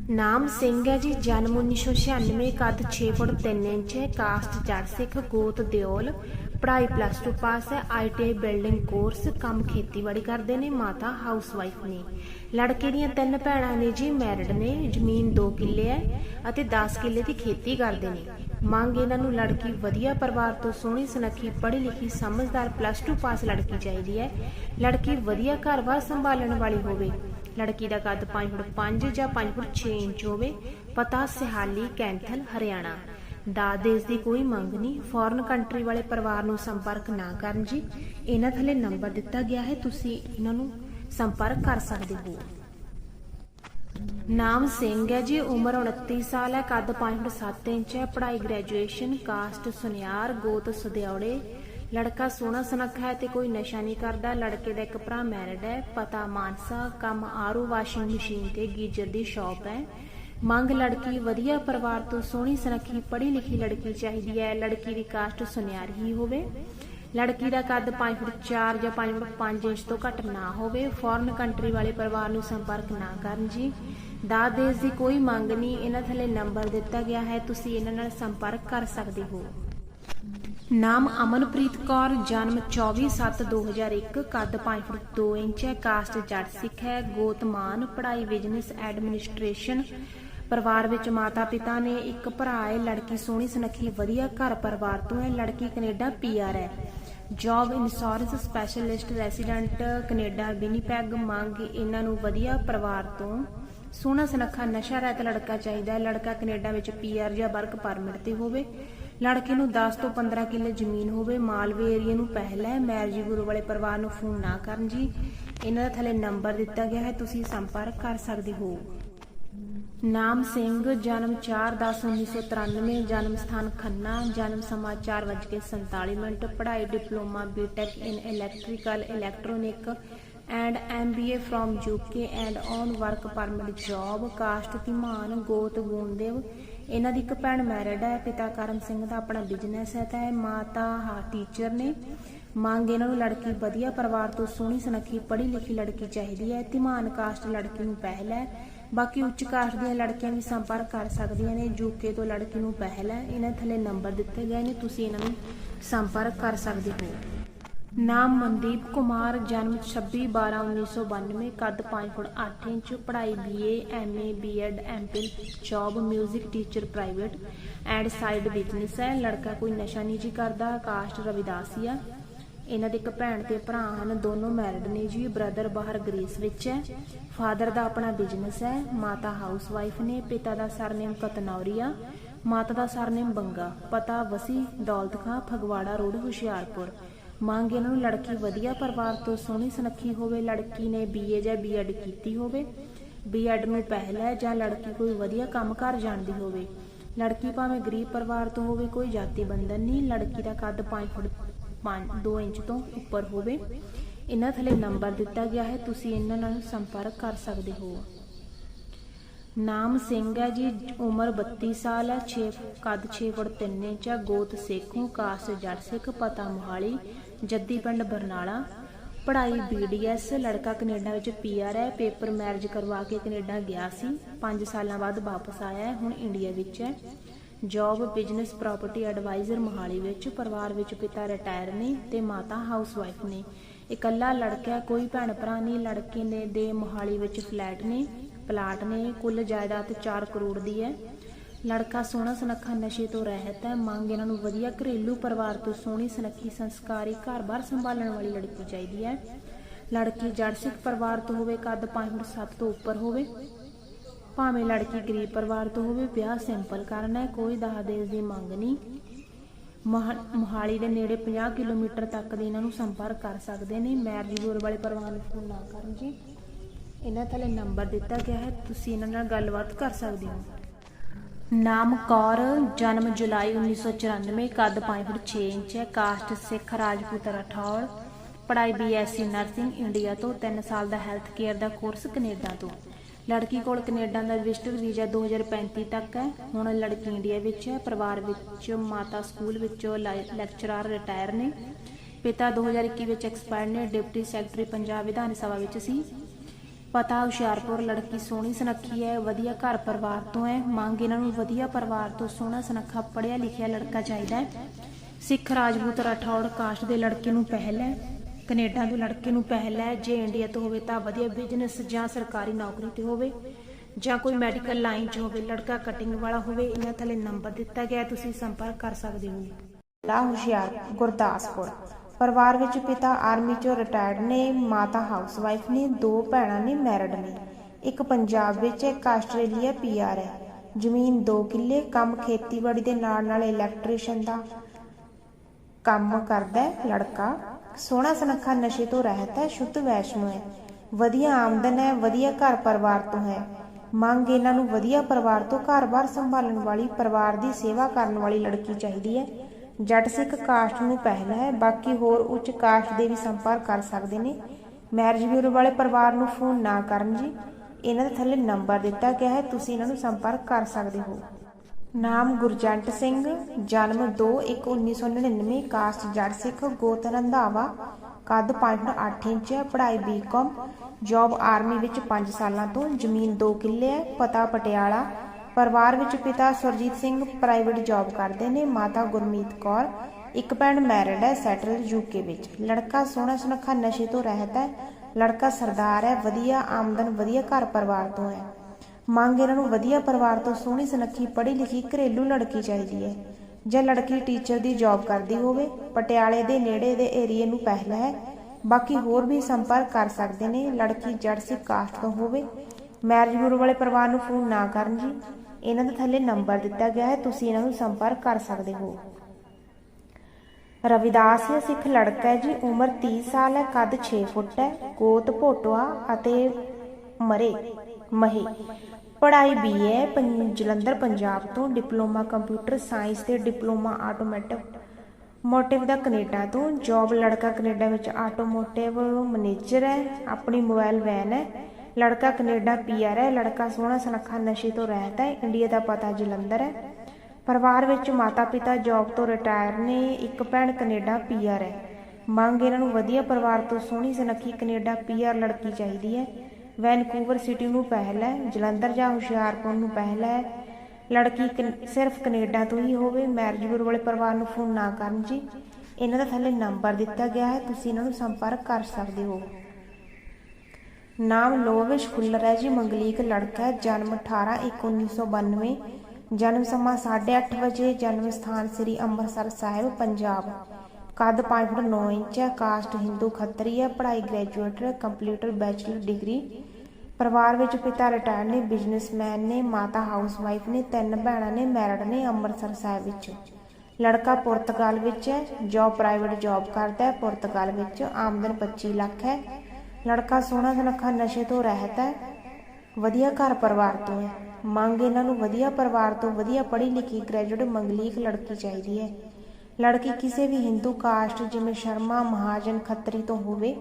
ਨਾਮ ਸਿੰਘ ਹੈ ਜੀ, ਜਨਮ 1996 ਕੱਦ 6 ਫੁੱਟ 3 ਇੰਚ ਹੈ ਕਾਸਟ ਜੱਟ ਸਿੱਖ, ਗੋਤ ਦਿਓਲ। ਪੜ੍ਹਾਈ ਪਲੱਸ 2 ਪਾਸ ਹੈ ਆਈਟੀਆਈ ਬਿਲਡਿੰਗ ਕੋਰਸ ਕੰਮ ਖੇਤੀਬਾੜੀ ਕਰਦੇ ਨੇ, ਮਾਤਾ ਹਾਊਸ ਵਾਈਫ ਨੇ। ਲੜਕੇ ਦੀਆਂ ਤਿੰਨ ਭੈਣਾਂ ਨੇ ਜੀ ਮੈਰਿਡ ਨੇ, ਜ਼ਮੀਨ 2 ਕਿੱਲੇ ਹੈ ਅਤੇ 10 ਕਿੱਲੇ ਦੀ ਖੇਤੀ ਕਰਦੇ ਨੇ। ਮੰਗ ਇਹਨਾਂ ਨੂੰ ਲੜਕੀ ਵਧੀਆ ਪਰਿਵਾਰ ਤੋਂ ਸੋਹਣੀ, ਸੁਨੱਖੀ ਪੜ੍ਹੀ ਲਿਖੀ ਸਮਝਦਾਰ ਪਲੱਸ 2 ਪਾਸ ਲੜਕੀ ਚਾਹੀਦੀ ਹੈ। ਲੜਕੀ ਵਧੀਆ ਘਰ-ਬਾਰ ਸੰਭਾਲਣ ਵਾਲੀ ਹੋਵੇ। ਲੜਕੀ ਦਾ ਕੱਦ 5 ਫੁੱਟ 5 ਜਾਂ 5 ਫੁੱਟ 6 ਇੰਚ ਹੋਵੇ। ਪਤਾ ਸਿਹਾਲੀ ਕੈਂਥਲ ਹਰਿਆਣਾ। ਦਾਜ ਦੀ ਕੋਈ ਮੰਗ ਨਹੀਂ। ਫੋਰਨ ਕੰਟਰੀ ਵਾਲੇ ਪਰਿਵਾਰ ਨੂੰ ਸੰਪਰਕ ਨਾ ਕਰਨ ਜੀ। ਇਹਨਾਂ ਥੱਲੇ ਨੰਬਰ ਦਿੱਤਾ ਗਿਆ ਹੈ। ਤੁਸੀਂ ਇਹਨਾਂ ਨੂੰ ਸੰਪਰਕ ਕਰ ਸਕਦੇ ਹੋ। ਨਾਮ ਸਿੰਘ ਹੈ ਜੀ। ਉਮਰ 29 ਸਾਲ ਹੈ। ਕੱਦ 5.7 ਇੰਚ ਹੈ। ਪੜ੍ਹਾਈ ਗ੍ਰੈਜੂਏਸ਼ਨ ਕਾਸਟ ਸੁਨਿਆਰ, ਗੋਤ ਸਦਿਉੜੇ ਲੜਕਾ ਸੋਹਣਾ ਸੁਨੱਖਾ ਹੈ ਤੇ ਕੋਈ ਨਸ਼ਾ ਨਹੀਂ ਕਰਦਾ। ਲੜਕੇ ਦਾ ਇੱਕ ਭਰਾ ਮੈਰਿਡ ਹੈ। ਪਤਾ ਮਾਨਸਾ, ਕੰਮ ਆਰੂ ਵਾਸ਼ਿੰਗ ਮਸ਼ੀਨ ਤੇ ਗੀਜਰ ਦੀ ਸ਼ਾਪ ਹੈ। ਮੰਗ ਲੜਕੀ ਵਧੀਆ ਪਰਿਵਾਰ ਤੋਂ ਸੋਹਣੀ ਸੁਨੱਖੀ ਪੜ੍ਹੀ ਲਿਖੀ ਲੜਕੀ ਚਾਹੀਦੀ ਹੈ। ਲੜਕੀ ਦੀ ਕਾਸਟ ਸੁਨਿਆਰੀ ਹੋਵੇ। ਲੜਕੀ ਦਾ ਕੱਦ 5 ਫੁੱਟ 4 ਜਾਂ 5 ਫੁੱਟ 5 ਇੰਚ ਤੋਂ ਘੱਟ ਨਾ ਹੋਵੇ। ਫੋਰਨ ਕੰਟਰੀ ਵਾਲੇ ਪਰਿਵਾਰ ਨੂੰ ਸੰਪਰਕ ਨਾ ਕਰਨ ਜੀ। ਦਾਜ ਦੇਸ਼ ਦੀ ਕੋਈ ਮੰਗ ਨਹੀਂ। ਇਹਨਾਂ ਥੱਲੇ ਨੰਬਰ ਦਿੱਤਾ ਗਿਆ ਹੈ। ਤੁਸੀਂ ਇਹਨਾਂ ਨਾਲ ਸੰਪਰਕ ਕਰ ਸਕਦੇ ਹੋ। ਨਾਮ ਅਮਨਪ੍ਰੀਤ ਕੌਰ, ਜਨਮ 24/7/2001 ਕੱਦ 5 ਫੁੱਟ 2 ਇੰਚ ਹੈ, ਕਾਸਟ ਜੱਟ ਸਿੱਖ ਹੈ, ਗੋਤਮਾਨ, ਪੜ੍ਹਾਈ ਬਿਜ਼ਨਸ ਐਡਮਿਨਿਸਟ੍ਰੇਸ਼ਨ ਪਰਿਵਾਰ ਵਿੱਚ ਮਾਤਾ ਪਿਤਾ ਨੇ ਇੱਕ ਭਰਾ ਹੈ, ਲੜਕੀ ਸੋਹਣੀ ਸੁਨੱਖੀ, ਵਧੀਆ ਘਰ ਪਰਿਵਾਰ ਤੋਂ ਹੈ, ਲੜਕੀ ਕੈਨੇਡਾ ਪੀਆਰ ਹੈ। Job insurance specialist resident Canada Winnipeg ਮੰਗ ਇਹਨਾਂ ਨੂੰ ਵਧੀਆ ਪਰਿਵਾਰ ਤੋਂ। ਸੋਹਣਾ ਸੁਨੱਖਾ ਨਸ਼ਾ ਰਹਿਤ ਲੜਕਾ ਚਾਹੀਦਾ ਹੈ, ਲੜਕਾ ਕੈਨੇਡਾ ਵਿੱਚ ਪੀਆਰ ਜਾਂ ਵਰਕ ਪਰਮਿਟ ਤੇ ਹੋਵੇ। ਲੜਕੇ ਨੂੰ 10 ਤੋਂ 15 ਕਿੱਲੇ ਜ਼ਮੀਨ ਹੋਵੇ, ਮਾਲਵੇ ਏਰੀਆ ਨੂੰ ਪਹਿਲਾ ਹੈ, ਮੈਰਜੀ ਗੁਰੂ ਵਾਲੇ ਪਰਿਵਾਰ ਨੂੰ ਫੋਨ ਨਾ ਕਰਨ ਜੀ। ਇਹਨਾਂ ਦਾ ਥੱਲੇ ਨੰਬਰ ਦਿੱਤਾ ਗਿਆ ਹੈ, ਤੁਸੀਂ ਸੰਪਰਕ ਕਰ ਸਕਦੇ ਹੋ। ਨਾਮ ਸਿੰਘ, ਜਨਮ 4/10/1993 ਜਨਮ ਸਥਾਨ ਖੰਨਾ, ਜਨਮ ਸਮਾਂ 4:47 ਮਿੰਟ, ਪੜ੍ਹਾਈ, diploma BTech in electrical electronic and MBA from UK and on work permit job caste Dhiman ਗੋਤ ਗੁੰਦੇਵ ਇਹਨਾਂ ਦੀ ਇੱਕ ਭੈਣ ਮੈਰਿਡ ਹੈ, ਪਿਤਾ ਕਰਮ ਸਿੰਘ ਦਾ ਆਪਣਾ ਬਿਜ਼ਨਸ ਹੈ, ਤਾਂ ਮਾਤਾ ਹਾ ਟੀਚਰ ਨੇ। ਮੰਗ ਇਹਨਾਂ ਨੂੰ ਲੜਕੀ ਵਧੀਆ ਪਰਿਵਾਰ ਤੋਂ ਸੋਹਣੀ ਸੁਨੱਖੀ ਪੜ੍ਹੀ ਲਿਖੀ ਲੜਕੀ ਚਾਹੀਦੀ ਹੈ। ਧੀਮਾਨ ਕਾਸਟ ਲੜਕੀ ਨੂੰ ਪਹਿਲ ਹੈ। ਬਾਕੀ ਉੱਚ ਕਾਸਟ ਦੀਆਂ ਲੜਕੀਆਂ ਵੀ ਸੰਪਰਕ ਕਰ ਸਕਦੀਆਂ ਨੇ ਯੂਕੇ ਤੋਂ ਲੜਕੀ ਨੂੰ ਪਹਿਲ ਹੈ। ਇਹਨਾਂ ਥੱਲੇ ਨੰਬਰ ਦਿੱਤੇ ਗਏ ਨੇ, ਤੁਸੀਂ ਇਹਨਾਂ ਨੂੰ ਸੰਪਰਕ ਕਰ ਸਕਦੇ ਹੋ। ਨਾਮ ਮਨਦੀਪ ਕੁਮਾਰ, ਜਨਮ 26/12/1992 ਕੱਦ 5 ਫੁੱਟ 8 ਇੰਚ, ਪੜ੍ਹਾਈ BA MA BEd MPhil ਜੌਬ 뮤직 teacher private and side business ਹੈ। ਲੜਕਾ ਕੋਈ ਨਸ਼ਾ ਨਹੀਂ ਜੀ ਕਰਦਾ, ਕਾਸਟ ਰਵਿਦਾਸੀਆ ਇਹਨਾਂ ਦੇ ਇੱਕ ਭੈਣ ਤੇ ਭਰਾ ਹਨ, ਦੋਨੋਂ ਮੈਰਿਡ ਨੇ ਜੀ ਬ੍ਰਦਰ ਬਾਹਰ ਗ੍ਰੀਸ ਵਿੱਚ ਹੈ। ਫਾਦਰ ਦਾ ਆਪਣਾ ਬਿਜ਼ਨਸ ਹੈ, ਮਾਤਾ ਹਾਊਸ ਵਾਈਫ ਨੇ, ਪਿਤਾ ਦਾ ਸਰਨੇਮ ਕਤਨੌਰੀਆ, ਮਾਤਾ ਦਾ ਸਰਨੇਮ ਬੰਗਾ, ਪਤਾ ਵਸੀ ਦੌਲਤ ਖਾਂ ਫਗਵਾੜਾ ਰੋਡ, ਹੁਸ਼ਿਆਰਪੁਰ। ਮੰਗ ਇਹਨਾਂ ਨੂੰ ਲੜਕੀ ਵਧੀਆ ਪਰਿਵਾਰ ਤੋਂ ਸੋਹਣੀ ਸੁਨੱਖੀ ਹੋਵੇ, ਲੜਕੀ ਨੇ ਬੀਏ ਜਾਂ ਬੀਐਡ ਕੀਤੀ ਹੋਵੇ ਬੀਐਡ ਨੂੰ ਪਹਿਲ ਹੈ ਜਾਂ ਲੜਕੀ ਕੋਈ ਵਧੀਆ ਕੰਮ ਕਰ ਜਾਣਦੀ ਹੋਵੇ। ਲੜਕੀ ਭਾਵੇਂ ਗਰੀਬ ਪਰਿਵਾਰ ਤੋਂ ਹੋਵੇ, ਕੋਈ ਜਾਤੀ ਬੰਧਨ ਨਹੀਂ, ਲੜਕੀ ਦਾ ਕੱਦ 5 ਫੁੱਟ 2 ਇੰਚ ਤੋਂ ਉੱਪਰ ਹੋਵੇ। ਇਹਨਾਂ ਥੱਲੇ ਨੰਬਰ ਦਿੱਤਾ ਗਿਆ ਹੈ, ਤੁਸੀਂ ਇਹਨਾਂ ਨਾਲ ਸੰਪਰਕ ਕਰ ਸਕਦੇ ਹੋ। ਨਾਮ ਸਿੰਘ ਹੈ ਜੀ, ਉਮਰ 32 ਸਾਲ ਹੈ 6 ਕੱਦ 6 ਫੁੱਟ 3 ਇੰਚ ਹੈ, ਗੋਤ ਸੇਖੋਂ, ਕਾਸ ਜੱਟ ਸਿੱਖ, ਪਤਾ ਮੁਹਾਲੀ, ਜੱਦੀ ਪਿੰਡ ਬਰਨਾਲਾ। ਪੜ੍ਹਾਈ ਬੀਡੀਐਸ ਲੜਕਾ ਕੈਨੇਡਾ ਵਿੱਚ ਪੀਆਰ ਹੈ, ਪੇਪਰ ਮੈਰਿਜ ਕਰਵਾ ਕੇ ਕੈਨੇਡਾ ਗਿਆ ਸੀ 5 ਸਾਲਾਂ ਬਾਅਦ ਵਾਪਸ ਆਇਆ ਹੈ, ਹੁਣ ਇੰਡੀਆ ਵਿੱਚ ਹੈ। Job, business, property adviser Mohali ਵਿੱਚ, ਪਰਿਵਾਰ ਵਿੱਚ ਪਿਤਾ ਰਿਟਾਇਰ ਨੇ ਤੇ ਮਾਤਾ ਹਾਊਸਵਾਈਫ ਨੇ। ਇਕੱਲਾ ਲੜਕਾ, ਕੋਈ ਭੈਣ ਭਰਾ ਨਹੀਂ, ਲੜਕੇ ਨੇ ਦੇ ਮੋਹਾਲੀ ਵਿੱਚ ਫਲੈਟ ਨੇ, ਪਲਾਟ ਨੇ, ਕੁੱਲ ਜਾਇਦਾਦ 4 ਕਰੋੜ ਦੀ ਹੈ। ਲੜਕਾ ਸੋਹਣਾ ਸੁਨੱਖਾ ਨਸ਼ੇ ਤੋਂ ਰਹਿਤ ਹੈ, ਮੰਗ ਇਹਨਾਂ ਨੂੰ ਵਧੀਆ ਘਰੇਲੂ ਪਰਿਵਾਰ ਤੋਂ ਸੋਹਣੀ ਸੁਨੱਖੀ ਸੰਸਕਾਰੀ ਘਰ-ਬਾਰ ਸੰਭਾਲਣ ਵਾਲੀ ਲੜਕੀ ਚਾਹੀਦੀ ਹੈ। ਲੜਕੀ ਜੜ ਸਿੱਖ ਪਰਿਵਾਰ ਤੋਂ ਹੋਵੇ ਕੱਦ 5 ਫੁੱਟ 7 ਤੋਂ ਉੱਪਰ ਹੋਵੇ। ਭਾਵੇਂ ਲੜਕੀ ਗਰੀਬ ਪਰਿਵਾਰ ਤੋਂ ਹੋਵੇ, ਵਿਆਹ ਸਿੰਪਲ ਕਰਨਾ ਹੈ, ਕੋਈ ਦਹਾਦੇਜ ਦੀ ਮੰਗ ਨਹੀਂ। ਮੋਹਾ- ਮੋਹਾਲੀ ਦੇ ਨੇੜੇ 50 ਕਿਲੋਮੀਟਰ ਤੱਕ ਦੇ ਇਹਨਾਂ ਨੂੰ ਸੰਪਰਕ ਕਰ ਸਕਦੇ ਨੇ। ਮੈਰਜ ਗੁਰ ਵਾਲੇ ਪਰਿਵਾਰ ਨੂੰ ਫੋਨ ਨਾ ਕਰਨ ਜੀ। ਇਹਨਾਂ ਥੱਲੇ ਨੰਬਰ ਦਿੱਤਾ ਗਿਆ ਹੈ, ਤੁਸੀਂ ਇਹਨਾਂ ਨਾਲ ਗੱਲਬਾਤ ਕਰ ਸਕਦੇ ਹੋ। ਨਾਮ ਕੌਰ, ਜਨਮ ਜੁਲਾਈ 1994 ਕੱਦ 5 ਫੁੱਟ 6 ਇੰਚ ਹੈ ਕਾਸਟ ਸਿੱਖ ਰਾਜਪੂਤ ਰਾਠੌਰ, ਪੜ੍ਹਾਈ ਬੀਐਸਸੀ ਨਰਸਿੰਗ ਇੰਡੀਆ ਤੋਂ 3 ਸਾਲ ਦਾ ਹੈਲਥ ਕੇਅਰ ਦਾ ਕੋਰਸ ਕੈਨੇਡਾ ਤੋਂ। ਲੜਕੀ ਕੋਲ ਕੈਨੇਡਾ ਦਾ ਵਿਜ਼ਟਰ ਵੀਜ਼ਾ 2035 ਤੱਕ ਹੈ। ਹੁਣ ਲੜਕੀ ਇੰਡੀਆ ਵਿੱਚ ਹੈ, ਪਰਿਵਾਰ ਵਿੱਚ ਮਾਤਾ ਸਕੂਲ ਵਿੱਚੋਂ ਲੈਕਚਰਰ ਰਿਟਾਇਰ ਨੇ। ਪਿਤਾ 2021 ਵਿੱਚ ਐਕਸਪਾਇਰ ਨੇ, ਡਿਪਟੀ ਸੈਕਟਰੀ ਪੰਜਾਬ ਵਿਧਾਨ ਸਭਾ ਵਿੱਚ ਸੀ। ਪਤਾ ਹੁਸ਼ਿਆਰਪੁਰ ਲੜਕੀ ਸੋਹਣੀ ਸੁਨੱਖੀ ਹੈ, ਵਧੀਆ ਘਰ ਪਰਿਵਾਰ ਤੋਂ ਹੈ। ਮੰਗ ਇਹਨਾਂ ਨੂੰ ਵਧੀਆ ਪਰਿਵਾਰ ਤੋਂ ਸੋਹਣਾ, ਸੁਨੱਖਾ, ਪੜ੍ਹਿਆ ਲਿਖਿਆ ਲੜਕਾ ਚਾਹੀਦਾ ਹੈ। ਸਿੱਖ ਰਾਜਪੂਤ ਰਾਠੌੜ ਕਾਸਟ ਦੇ ਲੜਕੇ ਨੂੰ ਪਹਿਲ ਹੈ। ਕੈਨੇਡਾ ਦੇ ਲੜਕੇ ਨੂੰ ਪਹਿਲ ਜੇ ਇੰਡੀਆ ਤੋਂ ਹੋਵੇ ਤਾਂ ਵਧੀਆ ਬਿਜ਼ਨਸ ਜਾਂ ਸਰਕਾਰੀ ਨੌਕਰੀ ਤੇ ਹੋਵੇ, ਜਾਂ ਕੋਈ ਮੈਡੀਕਲ ਲਾਈਨ 'ਚ ਹੋਵੇ, ਲੜਕਾ ਕਟਿੰਗ ਵਾਲਾ ਹੋਵੇ, ਇਹਨਾਂ ਥੱਲੇ ਨੰਬਰ ਦਿੱਤਾ ਗਿਆ ਤੁਸੀਂ ਸੰਪਰਕ ਕਰ ਸਕਦੇ ਹੋ ਲਾ ਹੁਸ਼ਿਆਰ, ਗੁਰਦਾਸਪੁਰ। ਪਰਿਵਾਰ ਵਿੱਚ ਪਿਤਾ ਆਰਮੀ ਚੋਂ ਰਿਟਾਇਰਡ ਨੇ, ਮਾਤਾ ਹਾਊਸਵਾਈਫ ਨੇ, ਦੋ ਭੈਣਾਂ ਨੇ ਮੈਰਿਡ ਨੇ। ਇੱਕ ਪੰਜਾਬ ਵਿੱਚ, ਇੱਕ ਆਸਟ੍ਰੇਲੀਆ ਪੀਆਰ ਹੈ। ਜ਼ਮੀਨ 2 ਕਿੱਲੇ, ਕੰਮ ਖੇਤੀਬਾੜੀ ਦੇ ਨਾਲ ਨਾਲ ਇਲੈਕਟ੍ਰੀਸ਼ੀਅਨ ਦਾ ਕੰਮ ਕਰਦਾ ਹੈ, ਲੜਕਾ ਸੋਹਣਾ ਸੁਨੱਖਾ ਨਸ਼ੇ ਤੋਂ ਰਹਿਤ ਹੈ, ਸ਼ੁੱਧ ਵੈਸ਼ਨੂ ਹੈ। ਵਧੀਆ ਆਮਦਨ ਹੈ, ਵਧੀਆ ਘਰ ਪਰਿਵਾਰ ਤੋਂ ਹੈ। ਮੰਗ ਇਹਨਾਂ ਨੂੰ ਵਧੀਆ ਪਰਿਵਾਰ ਤੋਂ ਘਰ-ਬਾਰ ਸੰਭਾਲਣ ਵਾਲੀ, ਪਰਿਵਾਰ ਦੀ ਸੇਵਾ ਕਰਨ ਵਾਲੀ ਲੜਕੀ ਚਾਹੀਦੀ ਹੈ। ਜੱਟ ਸਿੱਖ ਕਾਸਟ ਨੂੰ ਪਹਿਲਾ ਹੈ, ਬਾਕੀ ਹੋਰ ਉੱਚ ਕਾਸਟ ਦੇ ਵੀ ਸੰਪਰਕ ਕਰ ਸਕਦੇ ਨੇ। ਮੈਰਿਜ ਬਿਊਰੋ ਵਾਲੇ ਪਰਿਵਾਰ ਨੂੰ ਫੋਨ ਨਾ ਕਰਨ ਜੀ। ਇਹਨਾਂ ਦੇ ਥੱਲੇ ਨੰਬਰ ਦਿੱਤਾ ਗਿਆ ਹੈ, ਤੁਸੀਂ ਇਹਨਾਂ ਨੂੰ ਸੰਪਰਕ ਕਰ ਸਕਦੇ ਹੋ। ਨਾਮ ਗੁਰਜੰਟ ਸਿੰਘ, ਜਨਮ 2/1/1999 ਕਾਸਟ ਜੱਟ ਸਿੱਖ, ਗੋਤ ਰੰਧਾਵਾ, ਕੱਦ 5.8 ਇੰਚ ਹੈ ਪੜ੍ਹਾਈ ਬੀਕਾਮ ਜੌਬ ਆਰਮੀ ਵਿੱਚ 5 ਸਾਲਾਂ ਤੋਂ, ਜ਼ਮੀਨ 2 ਕਿੱਲੇ ਹੈ, ਪਤਾ ਪਟਿਆਲਾ, ਪਰਿਵਾਰ ਵਿੱਚ ਪਿਤਾ ਸੁਰਜੀਤ ਸਿੰਘ ਪ੍ਰਾਈਵੇਟ ਜੌਬ ਕਰਦੇ ਨੇ, ਮਾਤਾ ਗੁਰਮੀਤ ਕੌਰ, ਇੱਕ ਭੈਣ ਮੈਰਿਡ ਹੈ ਸੈਟਲ ਯੂਕੇ ਵਿੱਚ, ਲੜਕਾ ਸੋਹਣਾ ਸੁਨੱਖਾ ਨਸ਼ੇ ਤੋਂ ਰਹਿਤ ਹੈ, ਲੜਕਾ ਸਰਦਾਰ ਹੈ, ਵਧੀਆ ਆਮਦਨ, ਵਧੀਆ ਘਰ ਪਰਿਵਾਰ ਤੋਂ ਹੈ। ਮੰਗ ਇਹਨਾਂ ਨੂੰ ਵਧੀਆ ਪਰਿਵਾਰ ਤੋਂ ਸੋਹਣੀ ਸੁਨੱਖੀ ਪੜ੍ਹੀ ਲਿਖੀ ਘਰੇਲੂ ਲੜਕੀ ਚਾਹੀਦੀ ਹੈ। ਜਾਂ ਲੜਕੀ ਟੀਚਰ ਦੀ ਜੌਬ ਕਰਦੀ ਹੋਵੇ, ਪਟਿਆਲੇ ਦੇ ਨੇੜੇ ਦੇ ਏਰੀਏ ਨੂੰ ਪਹਿਲਾ ਹੈ। ਬਾਕੀ ਹੋਰ ਵੀ ਸੰਪਰਕ ਕਰ ਸਕਦੇ ਨੇ, ਲੜਕੀ ਜੜ ਸਿੱਖ ਕਾਸਟ ਤੋਂ ਹੋਵੇ। ਮੈਰਿਜ ਬਿਊਰੋ ਵਾਲੇ ਪਰਿਵਾਰ ਨੂੰ ਫੋਨ ਨਾ ਕਰਨ ਜੀ। ਇਹਨਾਂ ਦੇ ਥੱਲੇ ਨੰਬਰ ਦਿੱਤਾ ਗਿਆ ਹੈ, ਤੁਸੀਂ ਇਹਨਾਂ ਨੂੰ ਸੰਪਰਕ ਕਰ ਸਕਦੇ ਹੋ। ਰਵਿਦਾਸ ਇਹ ਸਿੱਖ ਲੜਕਾ ਹੈ ਜੀ, ਉਮਰ 30 ਸਾਲ ਹੈ, ਕੱਦ 6 ਫੁੱਟ ਹੈ, ਗੋਤ ਭੋਟਵਾ ਅਤੇ ਮਰੇ, ਮਹੇ। ਪੜ੍ਹਾਈ ਬੀਏ ਜਲੰਧਰ, ਪੰਜਾਬ ਤੋਂ ਡਿਪਲੋਮਾ ਕੰਪਿਊਟਰ ਸਾਇੰਸ ਤੇ ਡਿਪਲੋਮਾ ਆਟੋਮੈਟਿਕ ਮੋਟਿਵ ਦਾ ਕੈਨੇਡਾ ਤੋਂ। ਜੌਬ ਲੜਕਾ ਕੈਨੇਡਾ ਵਿੱਚ ਆਟੋਮੋਟਿਵ ਮੈਨੇਜਰ ਹੈ, ਆਪਣੀ ਮੋਬਾਈਲ ਵੈਨ ਹੈ। ਲੜਕਾ ਕੈਨੇਡਾ ਪੀਆਰ ਹੈ, ਲੜਕਾ ਸੋਹਣਾ ਸੁਨੱਖਾ ਨਸ਼ੇ ਤੋਂ ਰਹਿਤ ਹੈ, ਇੰਡੀਆ ਦਾ ਪਤਾ ਜਲੰਧਰ ਹੈ। ਪਰਿਵਾਰ ਵਿੱਚ ਮਾਤਾ ਪਿਤਾ ਜੌਬ ਤੋਂ ਰਿਟਾਇਰ ਨੇ, ਇੱਕ ਭੈਣ ਕੈਨੇਡਾ ਪੀਆਰ ਹੈ। ਮੰਗ ਇਹਨਾਂ ਨੂੰ ਵਧੀਆ ਪਰਿਵਾਰ ਤੋਂ ਸੋਹਣੀ ਸੁਨੱਖੀ ਕੈਨੇਡਾ ਪੀਆਰ ਲੜਕੀ ਚਾਹੀਦੀ ਹੈ। ਵੈਨਕੂਵਰ ਸਿਟੀ ਨੂੰ ਪਹਿਲ ਹੈ, ਜਲੰਧਰ ਜਾਂ ਹੁਸ਼ਿਆਰਪੁਰ ਨੂੰ ਪਹਿਲ ਹੈ। ਲੜਕੀ ਸਿਰਫ ਕੈਨੇਡਾ ਤੋਂ ਹੀ ਹੋਵੇ, ਮੈਰਿਜ ਬਿਊਰੋ ਵਾਲੇ ਪਰਿਵਾਰ ਨੂੰ ਫੋਨ ਨਾ ਕਰਨ ਜੀ। ਇਹਨਾਂ ਦਾ ਥੱਲੇ ਨੰਬਰ ਦਿੱਤਾ ਗਿਆ ਹੈ, ਤੁਸੀਂ ਇਹਨਾਂ ਨੂੰ ਸੰਪਰਕ ਕਰ ਸਕਦੇ ਹੋ। ਨਾਮ ਲੋਵੇਸ਼ ਖੁੱਲਰ ਹੈ ਜੀ, ਮੰਗਲੀਕ ਲੜਕਾ ਹੈ, ਜਨਮ 18 ਇੱਕ 1992 ਜਨਮ ਸਮਾਂ 8:30 ਵਜੇ, ਜਨਮ ਸਥਾਨ ਸ੍ਰੀ ਅੰਮ੍ਰਿਤਸਰ ਸਾਹਿਬ, ਪੰਜਾਬ। ਕੱਦ 5 ਫੁੱਟ 9 ਇੰਚ ਹੈ, ਕਾਸਟ ਹਿੰਦੂ ਖੱਤਰੀ ਹੈ, ਪੜ੍ਹਾਈ ਗ੍ਰੈਜੂਏਟ ਹੈ, ਕੰਪਿਊਟਰ ਬੈਚਲਰ ਡਿਗਰੀ। ਪਰਿਵਾਰ ਵਿੱਚ ਪਿਤਾ ਰਿਟਾਇਰ ਨੇ, ਬਿਜ਼ਨਸਮੈਨ ਨੇ, ਮਾਤਾ ਹਾਊਸਵਾਈਫ ਨੇ, ਤਿੰਨ ਭੈਣਾਂ ਨੇ, ਮੈਰਿਡ ਨੇ ਅੰਮ੍ਰਿਤਸਰ ਸਾਹਿਬ ਵਿੱਚ। ਲੜਕਾ ਪੁਰਤਗਾਲ ਵਿੱਚ ਹੈ ਜੋਬ ਪ੍ਰਾਈਵੇਟ ਜੌਬ ਕਰਦਾ ਹੈ, ਪੁਰਤਗਾਲ ਵਿੱਚ ਆਮਦਨ 25 ਲੱਖ ਹੈ। ਲੜਕਾ ਸੋਹਣਾ ਸੁਨੱਖਾ ਨਸ਼ੇ ਤੋਂ ਰਹਿਤ ਹੈ, ਵਧੀਆ ਘਰ ਪਰਿਵਾਰ ਤੋਂ ਹੈ। ਮੰਗ ਇਹਨਾਂ ਨੂੰ ਵਧੀਆ ਪਰਿਵਾਰ ਤੋਂ ਵਧੀਆ ਪੜ੍ਹੀ ਲਿਖੀ ਗ੍ਰੈਜੂਏਟ ਮੰਗਲੀਕ ਲੜਕੀ ਚਾਹੀਦੀ ਹੈ। ਲੜਕੀ ਕਿਸੇ ਵੀ ਹਿੰਦੂ ਕਾਸਟ ਜਿਵੇਂ ਸ਼ਰਮਾ, ਮਹਾਜਨ ਖੱਤਰੀ ਤੋਂ ਹੋਵੇ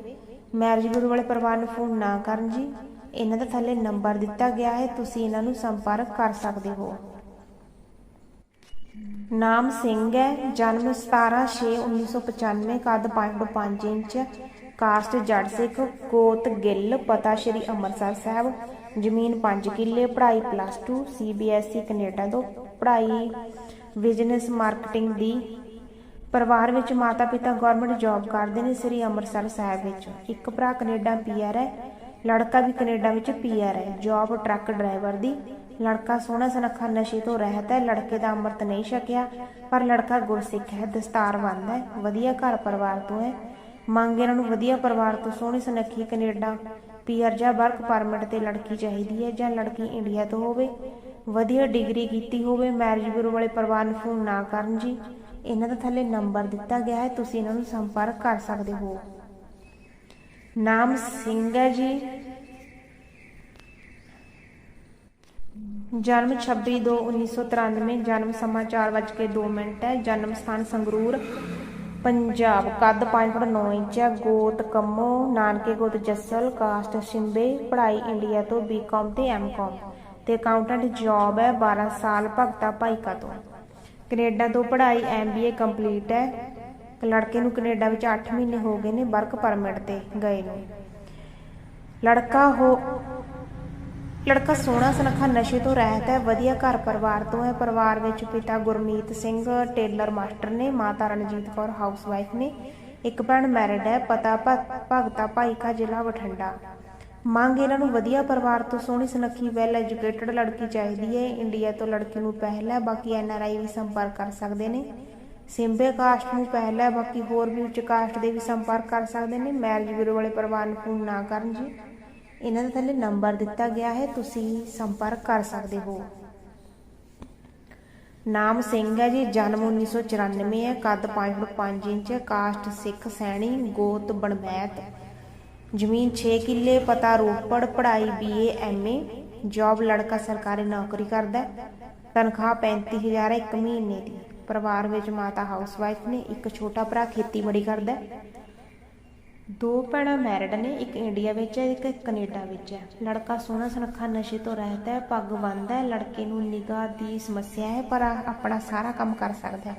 ਮੈਰਿਜ ਬਿਊਰੋ ਵਾਲੇ ਪਰਿਵਾਰ ਨੂੰ ਫੋਨ ਨਾ ਕਰਨ ਜੀ। ਇਹਨਾਂ ਦਾ ਥੱਲੇ ਨੰਬਰ ਦਿੱਤਾ ਗਿਆ ਹੈ, ਤੁਸੀਂ ਇਹਨਾਂ ਨੂੰ ਸੰਪਰਕ ਕਰ ਸਕਦੇ ਹੋ। ਨਾਮ ਸਿੰਘ ਹੈ, ਜਨਮ 17/6/1995 ਕੱਦ 5.5 ਇੰਚ ਕਾਸਟ ਜੜ ਸਿੱਖ ਗੋਤ ਗਿੱਲ, ਪਤਾ ਸ਼੍ਰੀ ਅੰਮ੍ਰਿਤਸਰ ਸਾਹਿਬ, ਜ਼ਮੀਨ 5 ਕਿੱਲੇ, ਪੜ੍ਹਾਈ ਪਲੱਸ 2 ਸੀਬੀਐਸਈ ਕੈਨੇਡਾ ਤੋਂ, ਪੜ੍ਹਾਈ ਬਿਜ਼ਨਸ ਮਾਰਕੀਟਿੰਗ ਦੀ, ਪਰਿਵਾਰ ਵਿੱਚ ਮਾਤਾ ਪਿਤਾ ਗਵਰਨਮੈਂਟ ਜੌਬ ਕਰਦੇ ਨੇ ਸ੍ਰੀ ਅੰਮ੍ਰਿਤਸਰ ਸਾਹਿਬ ਵਿੱਚ। ਇੱਕ ਭਰਾ ਕੈਨੇਡਾ ਪੀਆਰ ਹੈ ਲੜਕਾ ਵੀ ਕੈਨੇਡਾ ਵਿੱਚ ਪੀਆਰ ਹੈ। ਜੌਬ ਟਰੱਕ ਡਰਾਈਵਰ ਦੀ। ਲੜਕਾ ਸੋਹਣਾ ਸੁਨੱਖਾ ਨਸ਼ੇ ਤੋਂ ਰਹਿਤ ਹੈ। ਲੜਕੇ ਦਾ ਅੰਮ੍ਰਿਤ ਨਹੀਂ ਛਕਿਆ, ਪਰ ਲੜਕਾ ਗੁਰਸਿੱਖ ਹੈ ਦਸਤਾਰ ਬੰਨ੍ਹਦਾ ਹੈ, ਵਧੀਆ ਘਰ ਪਰਿਵਾਰ ਤੋਂ ਹੈ। ਮੰਗ ਇਹਨਾਂ ਨੂੰ ਵਧੀਆ ਪਰਿਵਾਰ ਤੋਂ ਸੋਹਣੀ ਸੁਨੱਖੀ ਕੈਨੇਡਾ, ਪੀਆਰ ਜਾਂ ਵਰਕ ਪਰਮਿਟ ਤੇ ਲੜਕੀ ਚਾਹੀਦੀ ਹੈ ਜਾਂ ਲੜਕੀ ਇੰਡੀਆ ਤੋਂ ਹੋਵੇ। ਵਧੀਆ ਡਿਗਰੀ ਕੀਤੀ ਹੋਵੇ, ਮੈਰਿਜ ਬਿਊਰੋ ਵਾਲੇ ਪਰਿਵਾਰ ਨੂੰ ਫੋਨ ਨਾ ਕਰਨ ਜੀ। ਇਹਨਾਂ ਦਾ ਥੱਲੇ ਨੰਬਰ ਦਿੱਤਾ ਗਿਆ ਹੈ। ਤੁਸੀਂ ਇਹਨਾਂ ਨੂੰ ਸੰਪਰਕ ਕਰ ਸਕਦੇ ਹੋ। ਨਾਮ ਸਿੰਘ ਹੈ ਜੀ। ਜਨਮ 26/2/1993 ਜਨਮ ਸਮਾਂ 4:02 ਮਿੰਟ ਹੈ। ਜਨਮ ਸਥਾਨ ਸੰਗਰੂਰ, ਪੰਜਾਬ। ਕੱਦ 5 ਫੁੱਟ 9 ਇੰਚ ਹੈ। ਗੋਤ ਕੰਮੋ, ਨਾਨਕੇ ਗੋਤ ਜੱਸਲ, ਕਾਸਟ ਸਿੰਬੇ, ਪੜ੍ਹਾਈ ਇੰਡੀਆ ਤੋਂ ਬੀਕਾਮ ਤੇ ਐਮਕਾਮ ਤੇ ਅਕਾਊਂਟੈਂਟ ਜੌਬ ਹੈ 12 ਸਾਲ ਭਗਤਾ ਭਾਈਕਾ ਤੋਂ। ਕੈਨੇਡਾ ਤੋਂ ਪੜ੍ਹਾਈ ਐਮਬੀਏ ਕੰਪਲੀਟ ਹੈ। ਲੜਕੇ ਨੂੰ ਕੈਨੇਡਾ ਵਿੱਚ 8 ਮਹੀਨੇ ਹੋ ਗਏ ਨੇ ਵਰਕ ਪਰਮਿਟ ਤੇ ਗਏ ਨੂੰ। ਲੜਕਾ ਹੋ, ਲੜਕਾ ਸੋਹਣਾ ਸੁਨੱਖਾ ਨਸ਼ੇ ਤੋਂ ਰਹਿਤ ਹੈ, ਵਧੀਆ ਘਰ ਪਰਿਵਾਰ ਤੋਂ ਹੈ। ਪਰਿਵਾਰ ਵਿੱਚ ਪਿਤਾ ਗੁਰਮੀਤ ਸਿੰਘ, ਟੇਲਰ ਮਾਸਟਰ ਨੇ, ਮਾਤਾ ਰਣਜੀਤ ਕੌਰ ਹਾਊਸਵਾਈਫ ਨੇ। ਇੱਕ ਭੈਣ ਮੈਰਿਡ ਹੈ, ਪਤਾ ਭ- ਭਗਤਾ ਭਾਈਕਾ ਜ਼ਿਲ੍ਹਾ ਬਠਿੰਡਾ। ਮੰਗ ਇਹਨਾਂ ਨੂੰ ਵਧੀਆ ਪਰਿਵਾਰ ਤੋਂ ਸੋਹਣੀ ਸੁਨੱਖੀ ਵੈਲ ਐਜੂਕੇਟਡ ਲੜਕੀ ਚਾਹੀਦੀ ਹੈ। ਇੰਡੀਆ ਤੋਂ ਲੜਕੀ ਨੂੰ ਪਹਿਲ ਹੈ ਬਾਕੀ ਐਨਆਰਆਈ ਵੀ ਸੰਪਰਕ ਕਰ ਸਕਦੇ ਨੇ। ਸਿੰਬੇ ਕਾਸਟ ਨੂੰ ਪਹਿਲ ਬਾਕੀ ਹੋਰ ਵੀ ਉੱਚ ਕਾਸਟ ਦੇ ਵੀ ਸੰਪਰਕ ਕਰ ਸਕਦੇ ਨੇ। ਮੈਰਿਜ ਬਿਊਰੋ ਵਾਲੇ ਪਰਿਵਾਰ ਨੂੰ ਫੋਨ ਨਾ ਕਰਨ ਜੀ। ਇਹਨਾਂ ਦੇ ਥੱਲੇ ਨੰਬਰ ਦਿੱਤਾ ਗਿਆ ਹੈ, ਤੁਸੀਂ ਸੰਪਰਕ ਕਰ ਸਕਦੇ ਹੋ। ਨਾਮ ਸਿੰਘ ਹੈ ਜੀ, ਜਨਮ 1994 ਹੈ, ਕੱਦ 5 ਫੁੱਟ 5 ਇੰਚ ਹੈ ਕਾਸਟ ਸਿੱਖ ਸੈਣੀ, ਗੋਤ ਬਣਬੈਤ ਜ਼ਮੀਨ 6 ਕਿੱਲੇ, ਪਤਾ ਰੋਪੜ, ਪੜ੍ਹਾਈ ਬੀਏ ਐਮਏ ਜੌਬ ਲੜਕਾ ਸਰਕਾਰੀ ਨੌਕਰੀ ਕਰਦਾ ਤਨਖਾਹ 35000 ਹੈ ਇੱਕ ਮਹੀਨੇ ਦੀ। ਪਰਿਵਾਰ ਵਿੱਚ ਮਾਤਾ ਹਾਊਸਵਾਈਫ ਨੇ ਇੱਕ ਛੋਟਾ ਭਰਾ ਖੇਤੀਬਾੜੀ ਕਰਦਾ ਹੈ। ਦੋ ਭੈਣਾਂ ਮੈਰਿਡ ਨੇ, ਇੱਕ ਇੰਡੀਆ ਵਿੱਚ ਹੈ, ਇੱਕ ਕੈਨੇਡਾ ਵਿੱਚ ਹੈ। ਲੜਕਾ ਸੋਹਣਾ ਸੁਨੱਖਾ ਨਸ਼ੇ ਤੋਂ ਰਹਿਤ ਹੈ, ਪੱਗ ਬੰਨ੍ਹਦਾ ਹੈ, ਲੜਕੇ ਨੂੰ ਨਿਗਾਹ ਦੀ ਸਮੱਸਿਆ ਹੈ, ਪਰ ਆਪਣਾ ਸਾਰਾ ਕੰਮ ਕਰ ਸਕਦਾ ਹੈ।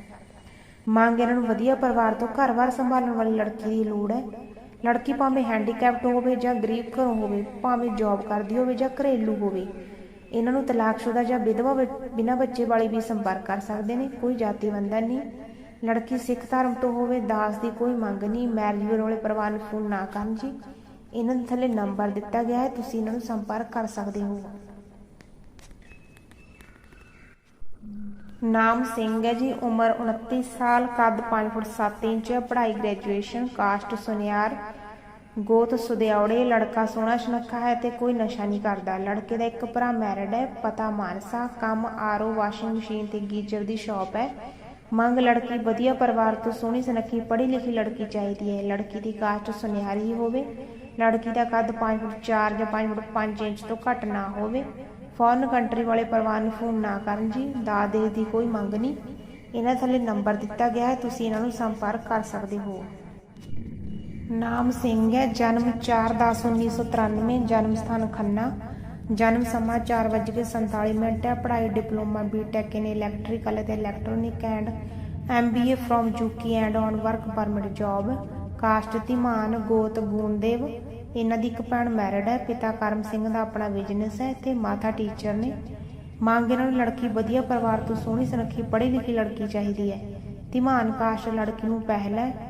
ਮੰਗ ਇਹਨਾਂ ਨੂੰ ਵਧੀਆ ਪਰਿਵਾਰ ਤੋਂ ਘਰ-ਬਾਰ ਸੰਭਾਲਣ ਵਾਲੀ ਲੜਕੀ ਦੀ ਲੋੜ ਹੈ। ਲੜਕੀ ਭਾਵੇਂ ਹੈਂਡੀਕੈਪਟ ਹੋਵੇ ਜਾਂ ਗਰੀਬ ਘਰੋਂ ਹੋਵੇ, ਭਾਵੇਂ ਜੌਬ ਕਰਦੀ ਹੋਵੇ ਜਾਂ ਘਰੇਲੂ ਹੋਵੇ ਇਹਨਾਂ ਨੂੰ ਤਲਾਕਸ਼ੁਦਾ ਜਾਂ ਵਿਧਵਾ ਬਿਨਾਂ ਬੱਚੇ ਵਾਲੀ ਵੀ ਸੰਪਰਕ ਕਰ ਸਕਦੇ ਨੇ। ਕੋਈ ਜਾਤੀ ਬੰਧਨ ਨਹੀਂ। ਲੜਕੀ ਸਿੱਖ ਧਰਮ ਤੋਂ ਹੋਵੇ, ਦਾਸ ਦੀ ਕੋਈ ਮੰਗ ਨਹੀਂ। ਮੈਰਿਜ ਬਿਊਰੋ ਵਾਲੇ ਪਰਿਵਾਰ ਨੂੰ ਫੋਨ ਨਾ ਕਰਨ ਜੀ। ਇਹਨਾਂ ਦੇ ਥੱਲੇ ਨੰਬਰ ਦਿੱਤਾ ਗਿਆ ਹੈ। ਤੁਸੀਂ ਇਹਨਾਂ ਨੂੰ ਸੰਪਰਕ ਕਰ ਸਕਦੇ ਹੋ। ਨਾਮ ਸਿੰਘ ਹੈ ਜੀ। ਉਮਰ 29 ਸਾਲ। ਕੱਦ 5 ਫੁੱਟ 7 ਇੰਚ। ਪੜ੍ਹਾਈ ਗ੍ਰੈਜੂਏਸ਼ਨ ਕਾਸਟ ਸੁਨਿਆਰ। ਗੋਤ ਸੁਦਿਆਉੜੇ ਲੜਕਾ ਸੋਹਣਾ ਸੁਨੱਖਾ ਹੈ ਤੇ ਕੋਈ ਨਸ਼ਾ ਨਹੀਂ ਕਰਦਾ। ਲੜਕੇ ਦਾ ਇੱਕ ਭਰਾ ਮੈਰਿਡ ਹੈ, ਪਤਾ ਮਾਨਸਾ, ਕੰਮ ਆਰਓ ਵਾਸ਼ਿੰਗ ਮਸ਼ੀਨ ਤੇ ਗੀਜ਼ਰ ਦੀ ਸ਼ਾਪ ਹੈ। ਮੰਗ ਲੜਕੀ, ਵਧੀਆ ਪਰਿਵਾਰ ਤੋਂ ਸੋਹਣੀ ਸੁਨੱਖੀ ਪੜ੍ਹੀ ਲਿਖੀ ਲੜਕੀ ਚਾਹੀਦੀ ਹੈ। ਲੜਕੀ ਦੀ ਕਾਸਟ ਸੁਨਿਆਰੀ ਹੀ ਹੋਵੇ। ਲੜਕੀ ਦਾ ਕੱਦ 5 ਫੁੱਟ 4 ਜਾਂ 5 ਫੁੱਟ 5 ਇੰਚ ਤੋਂ ਘੱਟ ਨਾ ਹੋਵੇ। ਫੋਰਨ ਕੰਟਰੀ ਵਾਲੇ ਪਰਿਵਾਰ ਨੂੰ ਫੋਨ ਨਾ ਕਰਨ ਜੀ ਦਾਦੇ ਦੀ ਕੋਈ ਮੰਗ ਨਹੀਂ। ਇਹਨਾਂ ਥੱਲੇ ਨੰਬਰ ਦਿੱਤਾ ਗਿਆ ਹੈ, ਤੁਸੀਂ ਇਹਨਾਂ ਨੂੰ ਸੰਪਰਕ ਕਰ ਸਕਦੇ ਹੋ। ਨਾਮ ਸਿੰਘ ਹੈ, ਜਨਮ 4/10/1993 ਜਨਮ ਸਥਾਨ ਖੰਨਾ, ਜਨਮ ਸਮਾਂ 4:47 ਮਿੰਟ ਹੈ, ਪੜ੍ਹਾਈ, ਡਿਪਲੋਮਾ ਬੀਟੈਕ ਇਨ ਇਲੈਕਟ੍ਰੀਕਲ ਅਤੇ electronic and MBA from ਜੂਕੀ and on work permit job caste Dhiman, ਗੋਤ ਗੂੰਦੇਵ ਇਹਨਾਂ ਦੀ ਇੱਕ ਭੈਣ ਮੈਰਿਡ ਹੈ, ਪਿਤਾ ਕਰਮ ਸਿੰਘ ਦਾ ਆਪਣਾ ਬਿਜ਼ਨਸ ਹੈ ਤੇ ਮਾਤਾ ਟੀਚਰ ਨੇ। ਮੰਗ ਇਹਨਾਂ ਨੂੰ ਲੜਕੀ ਵਧੀਆ ਪਰਿਵਾਰ ਤੋਂ ਸੋਹਣੀ ਸੁਨੱਖੀ ਪੜ੍ਹੀ ਲਿਖੀ ਲੜਕੀ ਚਾਹੀਦੀ ਹੈ। ਧੀਮਾਨ ਕਾਸਟ ਲੜਕੀ ਨੂੰ ਪਹਿਲ ਹੈ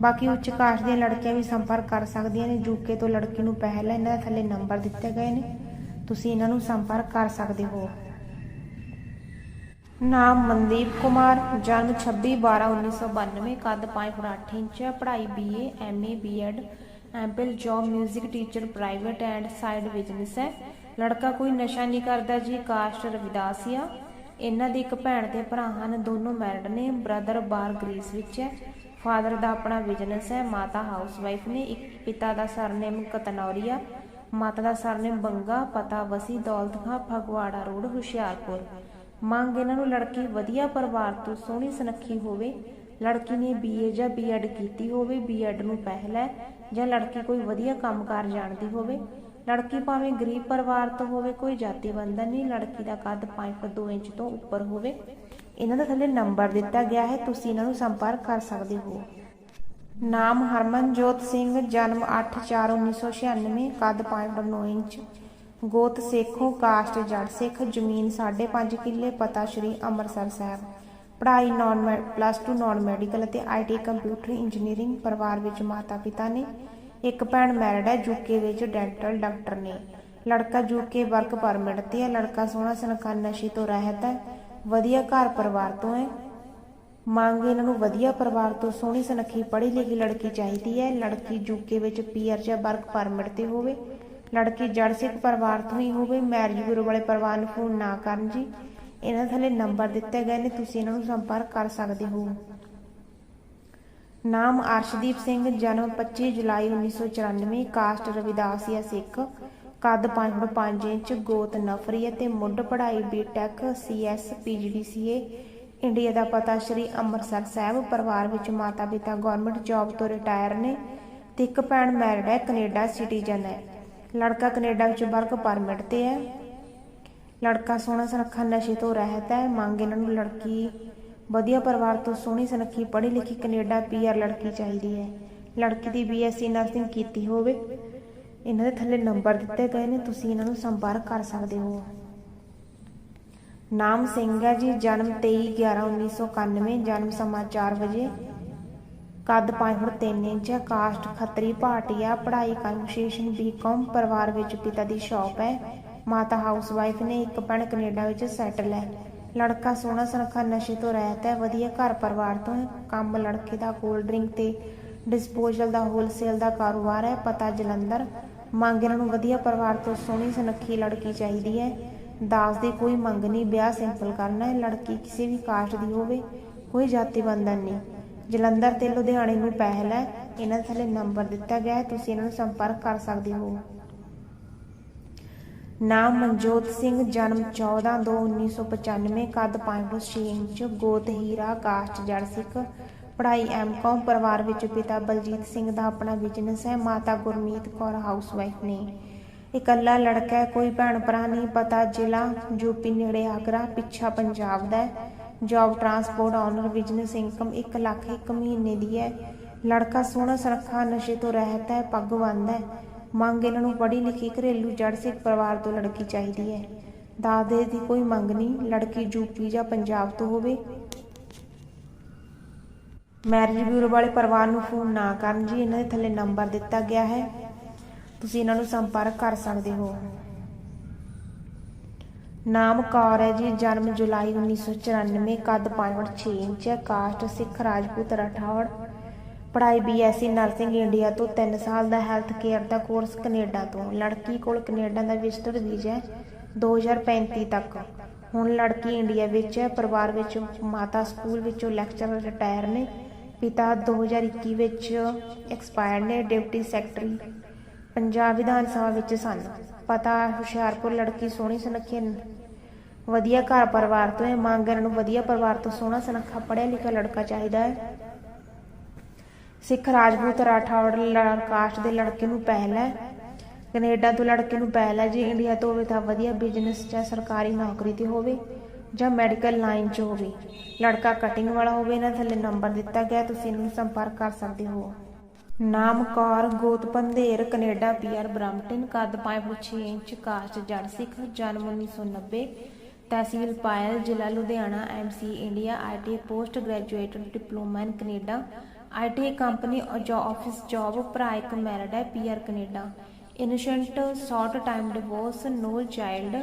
ਬਾਕੀ ਉੱਚ ਕਾਸਟ ਦੀਆਂ ਲੜਕੀਆਂ ਵੀ ਸੰਪਰਕ ਕਰ ਸਕਦੀਆਂ ਨੇ ਯੂਕੇ ਤੋਂ ਲੜਕੀ ਨੂੰ ਪਹਿਲਾਂ ਇਹਨਾਂ ਦੇ ਥੱਲੇ ਨੰਬਰ ਦਿੱਤੇ ਗਏ ਨੇ। ਤੁਸੀਂ ਇਹਨਾਂ ਨੂੰ ਸੰਪਰਕ ਕਰ ਸਕਦੇ ਹੋ। ਨਾਮ ਮਨਦੀਪ ਕੁਮਾਰ, ਜਨਮ 26/12/1992 ਕੱਦ 5 ਫੁੱਟ 8 ਇੰਚ ਹੈ ਪੜ੍ਹਾਈ BA MA BEd MPhil job 뮤직 teacher private and side business ਹੈ। ਲੜਕਾ ਕੋਈ ਨਸ਼ਾ ਨਹੀਂ ਕਰਦਾ ਜੀ, ਕਾਸਟ ਰਵਿਦਾਸੀਆ ਇਹਨਾਂ ਦੀ ਇੱਕ ਭੈਣ ਤੇ ਭਰਾ ਹਨ, ਦੋਨੋਂ ਮੈਰਿਡ ਨੇ ਬ੍ਰਦਰ ਬਾਰ ਗ੍ਰੀਸ ਵਿੱਚ ਹੈ। ਫਾਦਰ ਦਾ ਆਪਣਾ ਬਿਜ਼ਨਸ ਹੈ, ਮਾਤਾ ਹਾਊਸਵਾਈਫ ਨੇ, ਇੱਕ ਪਿਤਾ ਦਾ ਸਰਨੇਮ ਕਤਨੌਰੀਆ, ਮਾਤਾ ਦਾ ਸਰਨੇਮ ਬੰਗਾ, ਪਤਾ ਵਸੀ ਦੌਲਤ ਖਾਂ ਫਗਵਾੜਾ ਰੋਡ, ਹੁਸ਼ਿਆਰਪੁਰ। ਮੰਗ ਇਹਨਾਂ ਨੂੰ, ਲੜਕੀ ਵਧੀਆ ਪਰਿਵਾਰ ਤੋਂ ਸੋਹਣੀ ਸੁਨੱਖੀ ਹੋਵੇ। ਲੜਕੀ ਨੇ ਬੀਏ ਜਾਂ ਬੀਐਡ ਕੀਤੀ ਹੋਵੇ ਬੀਐਡ ਨੂੰ ਪਹਿਲ ਹੈ, ਜਾਂ ਲੜਕੀ ਕੋਈ ਵਧੀਆ ਕੰਮਕਾਰ ਜਾਣਦੀ ਹੋਵੇ। ਲੜਕੀ ਭਾਵੇਂ ਗਰੀਬ ਪਰਿਵਾਰ ਤੋਂ ਹੋਵੇ, ਕੋਈ ਜਾਤੀ ਬੰਧਨ ਨਹੀਂ, ਲੜਕੀ ਦਾ ਕੱਦ 5 ਫੁੱਟ 2 ਇੰਚ ਤੋਂ ਉੱਪਰ ਹੋਵੇ। ਇਹਨਾਂ ਦਾ ਥੱਲੇ ਨੰਬਰ ਦਿੱਤਾ ਗਿਆ ਹੈ, ਤੁਸੀਂ ਇਹਨਾਂ ਨੂੰ ਸੰਪਰਕ ਕਰ ਸਕਦੇ ਹੋ। ਨਾਮ ਹਰਮਨਜੋਤ ਸਿੰਘ, ਜਨਮ 8/4/1996 ਕੱਦ 5 ਫੁੱਟ 9 ਇੰਚ, ਗੋਤ ਸੇਖੋਂ ਕਾਸਟ ਜੜ ਸਿੱਖ, ਜ਼ਮੀਨ 5.5 ਕਿੱਲੇ, ਪਤਾ ਸ਼੍ਰੀ ਅੰਮ੍ਰਿਤਸਰ ਸਾਹਿਬ। ਪੜ੍ਹਾਈ ਨਾਨ ਪਲੱਸ 2 ਨਾਨ ਮੈਡੀਕਲ ਅਤੇ ਆਈਟੀ ਕੰਪਿਊਟਰ ਇੰਜੀਨੀਅਰਿੰਗ ਪਰਿਵਾਰ ਵਿੱਚ ਮਾਤਾ ਪਿਤਾ ਨੇ। ਇੱਕ ਭੈਣ ਮੈਰਿਡ ਹੈ ਯੂਕੇ ਵਿੱਚ ਡੈਂਟਲ ਡਾਕਟਰ ਨੇ। ਲੜਕਾ ਯੂਕੇ ਵਰਕ ਪਰਮਿਟ ਤੇ ਹੈ, ਲੜਕਾ ਸੋਹਣਾ ਸੁਨੱਖਾ ਨਸ਼ੇ ਤੋਂ ਰਹਿਤ ਹੈ। ਵਧੀਆ ਘਰ ਪਰਿਵਾਰ ਤੋਂ ਹੈ। ਮੰਗ ਇਹਨਾਂ ਨੂੰ ਵਧੀਆ ਪਰਿਵਾਰ ਤੋਂ, ਸੋਹਣੀ ਸੁਨੱਖੀ ਪੜ੍ਹੀ ਲਿਖੀ ਲੜਕੀ ਚਾਹੀਦੀ ਹੈ। ਲੜਕੀ ਯੂਕੇ ਵਿੱਚ ਪੀਆਰ ਜਾਂ ਵਰਕ ਪਰਮਿਟ ਤੇ ਹੋਵੇ। ਲੜਕੀ ਜੜ ਸਿੱਖ ਪਰਿਵਾਰ ਤੋਂ ਹੀ ਹੋਵੇ। ਮੈਰਿਜ ਬਿਊਰੋ ਵਾਲੇ ਪਰਿਵਾਰ ਨੂੰ ਫੋਨ ਨਾ ਕਰਨ ਜੀ। ਇਹਨਾਂ ਥੱਲੇ ਨੰਬਰ ਦਿੱਤੇ ਗਏ ਨੇ, ਤੁਸੀਂ ਇਹਨਾਂ ਨੂੰ ਸੰਪਰਕ ਕਰ ਸਕਦੇ ਹੋ। ਨਾਮ ਅਰਸ਼ਦੀਪ ਸਿੰਘ, ਜਨਮ 25 ਜੁਲਾਈ 1994 ਕਾਸਟ ਰਵਿਦਾਸ ਜਾਂ ਸਿੱਖ। ਕੱਦ 5 ਫੁੱਟ 5 ਇੰਚ, ਗੋਤ ਨਫਰੀ ਅਤੇ ਮੁੱਢ ਪੜ੍ਹਾਈ B Tech CS PGDCA India ਦਾ ਪਤਾ ਸ਼੍ਰੀ ਅੰਮ੍ਰਿਤਸਰ ਸਾਹਿਬ ਪਰਿਵਾਰ ਵਿੱਚ ਮਾਤਾ ਪਿਤਾ ਗਵਰਨਮੈਂਟ ਜੌਬ ਤੋਂ ਰਿਟਾਇਰ ਨੇ ਤੇ ਇੱਕ ਭੈਣ ਮੈਰਿਡ ਹੈ, ਕੈਨੇਡਾ ਸਿਟੀਜ਼ਨ ਹੈ। ਲੜਕਾ ਕੈਨੇਡਾ ਵਿੱਚ ਵਰਕ ਪਰਮਿਟ ਤੇ ਹੈ। ਲੜਕਾ ਸੋਹਣਾ ਸੁਨੱਖਾ, ਨਸ਼ੇ ਤੋਂ ਰਹਿਤ ਹੈ। ਮੰਗ ਇਹਨਾਂ ਨੂੰ ਲੜਕੀ, ਵਧੀਆ ਪਰਿਵਾਰ ਤੋਂ ਸੋਹਣੀ ਸੁਨੱਖੀ ਪੜ੍ਹੀ ਲਿਖੀ ਕੈਨੇਡਾ ਪੀਆਰ ਲੜਕੀ ਚਾਹੀਦੀ ਹੈ। ਲੜਕੀ ਦੀ ਬੀਐਸਸੀ ਨਰਸਿੰਗ ਕੀਤੀ ਹੋਵੇ। ਇਹਨਾਂ ਦੇ ਥੱਲੇ ਨੰਬਰ ਦਿੱਤੇ ਗਏ ਨੇ, ਤੁਸੀਂ ਇਹਨਾਂ ਨੂੰ ਸੰਪਰਕ ਕਰ ਸਕਦੇ ਹੋ। ਨਾਮ ਸਿੰਘ ਹੈ ਜੀ, ਜਨਮ 23/11/1991 ਜਨਮ ਸਮਾਂ 4 ਵਜੇ। ਕੱਦ 5 ਫੁੱਟ 3 ਇੰਚ ਹੈ, ਕਾਸਟ ਖੱਤਰੀ ਭਾਟੀਆ ਪੜ੍ਹਾਈ ਕਨਵਰਸੇਸ਼ਨ ਬੀਕਾਮ ਪਰਿਵਾਰ ਵਿੱਚ ਪਿਤਾ ਦੀ ਸ਼ਾਪ ਹੈ। ਮਾਤਾ ਹਾਊਸਵਾਈਫ ਨੇ ਇੱਕ ਭੈਣ ਕੈਨੇਡਾ ਵਿੱਚ ਸੈਟਲ ਹੈ। ਲੜਕਾ ਸੋਹਣਾ ਸੁਨੱਖਾ, ਨਸ਼ੇ ਤੋਂ ਰਹਿਤ ਹੈ, ਵਧੀਆ ਘਰ ਪਰਿਵਾਰ ਤੋਂ ਹੈ। ਕੰਮ ਲੜਕੇ ਦਾ ਕੋਲਡ ਡਰਿੰਕ ਤੇ ਡਿਸਪੋਜ਼ਲ ਦਾ ਹੋਲਸੇਲ ਦਾ ਕਾਰੋਬਾਰ ਹੈ, ਪਤਾ ਜਲੰਧਰ। ਮੰਗ ਇਹਨਾਂ ਨੂੰ ਵਧੀਆ ਪਰਿਵਾਰ ਤੋਂ ਸੋਹਣੀ ਸੁਨੱਖੀ ਲੜਕੀ ਚਾਹੀਦੀ ਹੈ। ਦਾਸ ਦੀ ਕੋਈ ਮੰਗ ਨਹੀਂ, ਵਿਆਹ ਸਿੰਪਲ ਕਰਨਾ ਹੈ। ਲੜਕੀ ਕਿਸੇ ਵੀ ਕਾਸਟ ਦੀ ਹੋਵੇ, ਕੋਈ ਜਾਤੀ ਬੰਧਨ ਨਹੀਂ। ਜਲੰਧਰ ਤੇ ਲੁਧਿਆਣੇ ਨੂੰ ਪਹਿਲ ਹੈ। ਇਹਨਾਂ ਥੱਲੇ ਨੰਬਰ ਦਿੱਤਾ ਗਿਆ ਹੈ। ਤੁਸੀਂ ਇਹਨਾਂ ਨੂੰ ਸੰਪਰਕ ਕਰ ਸਕਦੇ ਹੋ। ਨਾਮ ਮਨਜੋਤ ਸਿੰਘ, ਜਨਮ 14/2/1995 ਕੱਦ 5 ਫੁੱਟ 6 ਇੰਚ, ਗੋਤ ਹੀਰਾ, ਕਾਸਟ ਜੜ ਸਿੱਖ। ਪੜ੍ਹਾਈ ਐਮਕਾਮ ਪਰਿਵਾਰ ਵਿੱਚ ਪਿਤਾ ਬਲਜੀਤ ਸਿੰਘ ਦਾ ਆਪਣਾ ਬਿਜ਼ਨਸ ਹੈ, ਮਾਤਾ ਗੁਰਮੀਤ ਕੌਰ ਹਾਊਸਵਾਈਫ ਨੇ। ਇਕੱਲਾ ਲੜਕਾ ਹੈ, ਕੋਈ ਭੈਣ ਭਰਾ ਨਹੀਂ, ਪਤਾ ਜ਼ਿਲ੍ਹਾ ਯੂਪੀ ਨੇੜੇ ਆਗਰਾ, ਪਿੱਛਾ ਪੰਜਾਬ ਦਾ ਹੈ। Job transport owner business income 1 lakh ਇੱਕ ਮਹੀਨੇ ਦੀ ਹੈ। ਲੜਕਾ ਸੋਹਣਾ ਸੁਨੱਖਾ, ਨਸ਼ੇ ਤੋਂ ਰਹਿਤ ਹੈ ਪੱਗ ਬੰਨ੍ਹਦਾ ਹੈ। ਮੰਗ ਇਹਨਾਂ ਨੂੰ ਪੜ੍ਹੀ ਲਿਖੀ ਘਰੇਲੂ ਜੜ ਸਿੱਖ ਪਰਿਵਾਰ ਤੋਂ ਲੜਕੀ ਚਾਹੀਦੀ ਹੈ। ਦਾਦੇ ਦੀ ਕੋਈ ਮੰਗ ਨਹੀਂ, ਲੜਕੀ ਯੂਪੀ ਜਾਂ ਪੰਜਾਬ ਤੋਂ ਹੋਵੇ। ਮੈਰਿਜ ਬਿਊਰੋ ਵਾਲੇ ਪਰਿਵਾਰ ਨੂੰ ਫੋਨ ਨਾ ਕਰਨ ਜੀ, ਇਹਨਾਂ ਦੇ ਥੱਲੇ ਨੰਬਰ ਦਿੱਤਾ ਗਿਆ ਹੈ। ਤੁਸੀਂ ਇਹਨਾਂ ਨੂੰ ਸੰਪਰਕ ਕਰ ਸਕਦੇ ਹੋ। ਨਾਮ ਕੌਰ ਹੈ ਜੀ, ਜਨਮ ਜੁਲਾਈ 1994 ਕੱਦ 5 foot 6 inch caste Sikh Rajput Rathore. ਪੜ੍ਹਾਈ ਬੀਐਸਸੀ ਨਰਸਿੰਗ ਇੰਡੀਆ ਤੋਂ 3 ਸਾਲ ਦਾ ਹੈਲਥ ਕੇਅਰ ਦਾ ਕੋਰਸ ਕੈਨੇਡਾ ਤੋਂ। ਲੜਕੀ ਕੋਲ ਕੈਨੇਡਾ ਦਾ ਵਿਜ਼ਟਰ ਵੀਜ਼ਾ ਹੈ 2035 ਤੱਕ। ਹੁਣ ਲੜਕੀ ਇੰਡੀਆ ਵਿੱਚ ਹੈ, ਪਰਿਵਾਰ ਵਿੱਚ ਮਾਤਾ ਸਕੂਲ ਵਿੱਚੋਂ ਲੈਕਚਰਰ ਰਿਟਾਇਰ ਨੇ। ਪਿਤਾ 2021 ਵਿੱਚ ਐਕਸਪਾਇਰਡ ਨੇ ਡਿਪਟੀ ਸੈਕਟਰੀ ਪੰਜਾਬ ਵਿਧਾਨ ਸਭਾ ਵਿੱਚ ਸਨ। ਪਤਾ, ਹੁਸ਼ਿਆਰਪੁਰ ਲੜਕੀ ਸੋਹਣੀ ਸੁਨੱਖੀ ਵਧੀਆ ਘਰ ਪਰਿਵਾਰ ਤੋਂ ਹੈ। ਮੰਗ ਇਹਨਾਂ ਨੂੰ ਵਧੀਆ ਪਰਿਵਾਰ ਤੋਂ ਸੋਹਣਾ ਸੁਨੱਖਾ ਪੜ੍ਹਿਆ ਲਿਖਿਆ ਲੜਕਾ ਚਾਹੀਦਾ ਹੈ। ਸਿੱਖ ਰਾਜਪੂਤ ਰਾਠੌੜ ਕਾਸਟ ਦੇ ਲੜਕੇ ਨੂੰ ਪਹਿਲ ਹੈ। ਕੈਨੇਡਾ ਤੋਂ ਲੜਕੇ ਨੂੰ ਪਹਿਲ ਹੈ। ਜੇ ਇੰਡੀਆ ਤੋਂ ਹੋਵੇ ਤਾਂ ਵਧੀਆ ਬਿਜ਼ਨਸ ਜਾਂ ਸਰਕਾਰੀ ਨੌਕਰੀ ਤੇ ਹੋਵੇ। ਜਾਂ ਮੈਡੀਕਲ ਲਾਈਨ 'ਚ ਹੋਵੇ। ਲੜਕਾ ਕਟਿੰਗ ਵਾਲਾ ਹੋਵੇ, ਇਹਨਾਂ ਥੱਲੇ ਨੰਬਰ ਦਿੱਤਾ ਗਿਆ, ਤੁਸੀਂ ਇਹਨਾਂ ਨੂੰ ਸੰਪਰਕ ਕਰ ਸਕਦੇ ਹੋ। ਨਾਮ ਕੌਰ ਗੋਤ ਪੰਧੇਰ, ਕੈਨੇਡਾ ਪੀਆਰ ਬ੍ਰੈਂਪਟਨ ਕੱਦ 5 ਫੁੱਟ 6 ਇੰਚ ਕਾਸਟ ਜੜ ਸਿੱਖ, ਜਨਮ 1990 ਤਹਿਸੀਲ ਪਾਇਲ, ਜ਼ਿਲ੍ਹਾ Ludhiana MC India IT post graduate diploma in Canada IT company ਜੋ ਆਫਿਸ ਜੌਬ ਭਰਾ ਇੱਕ ਮੈਰਿਡ ਹੈ PR Canada. Innocent short time divorce no child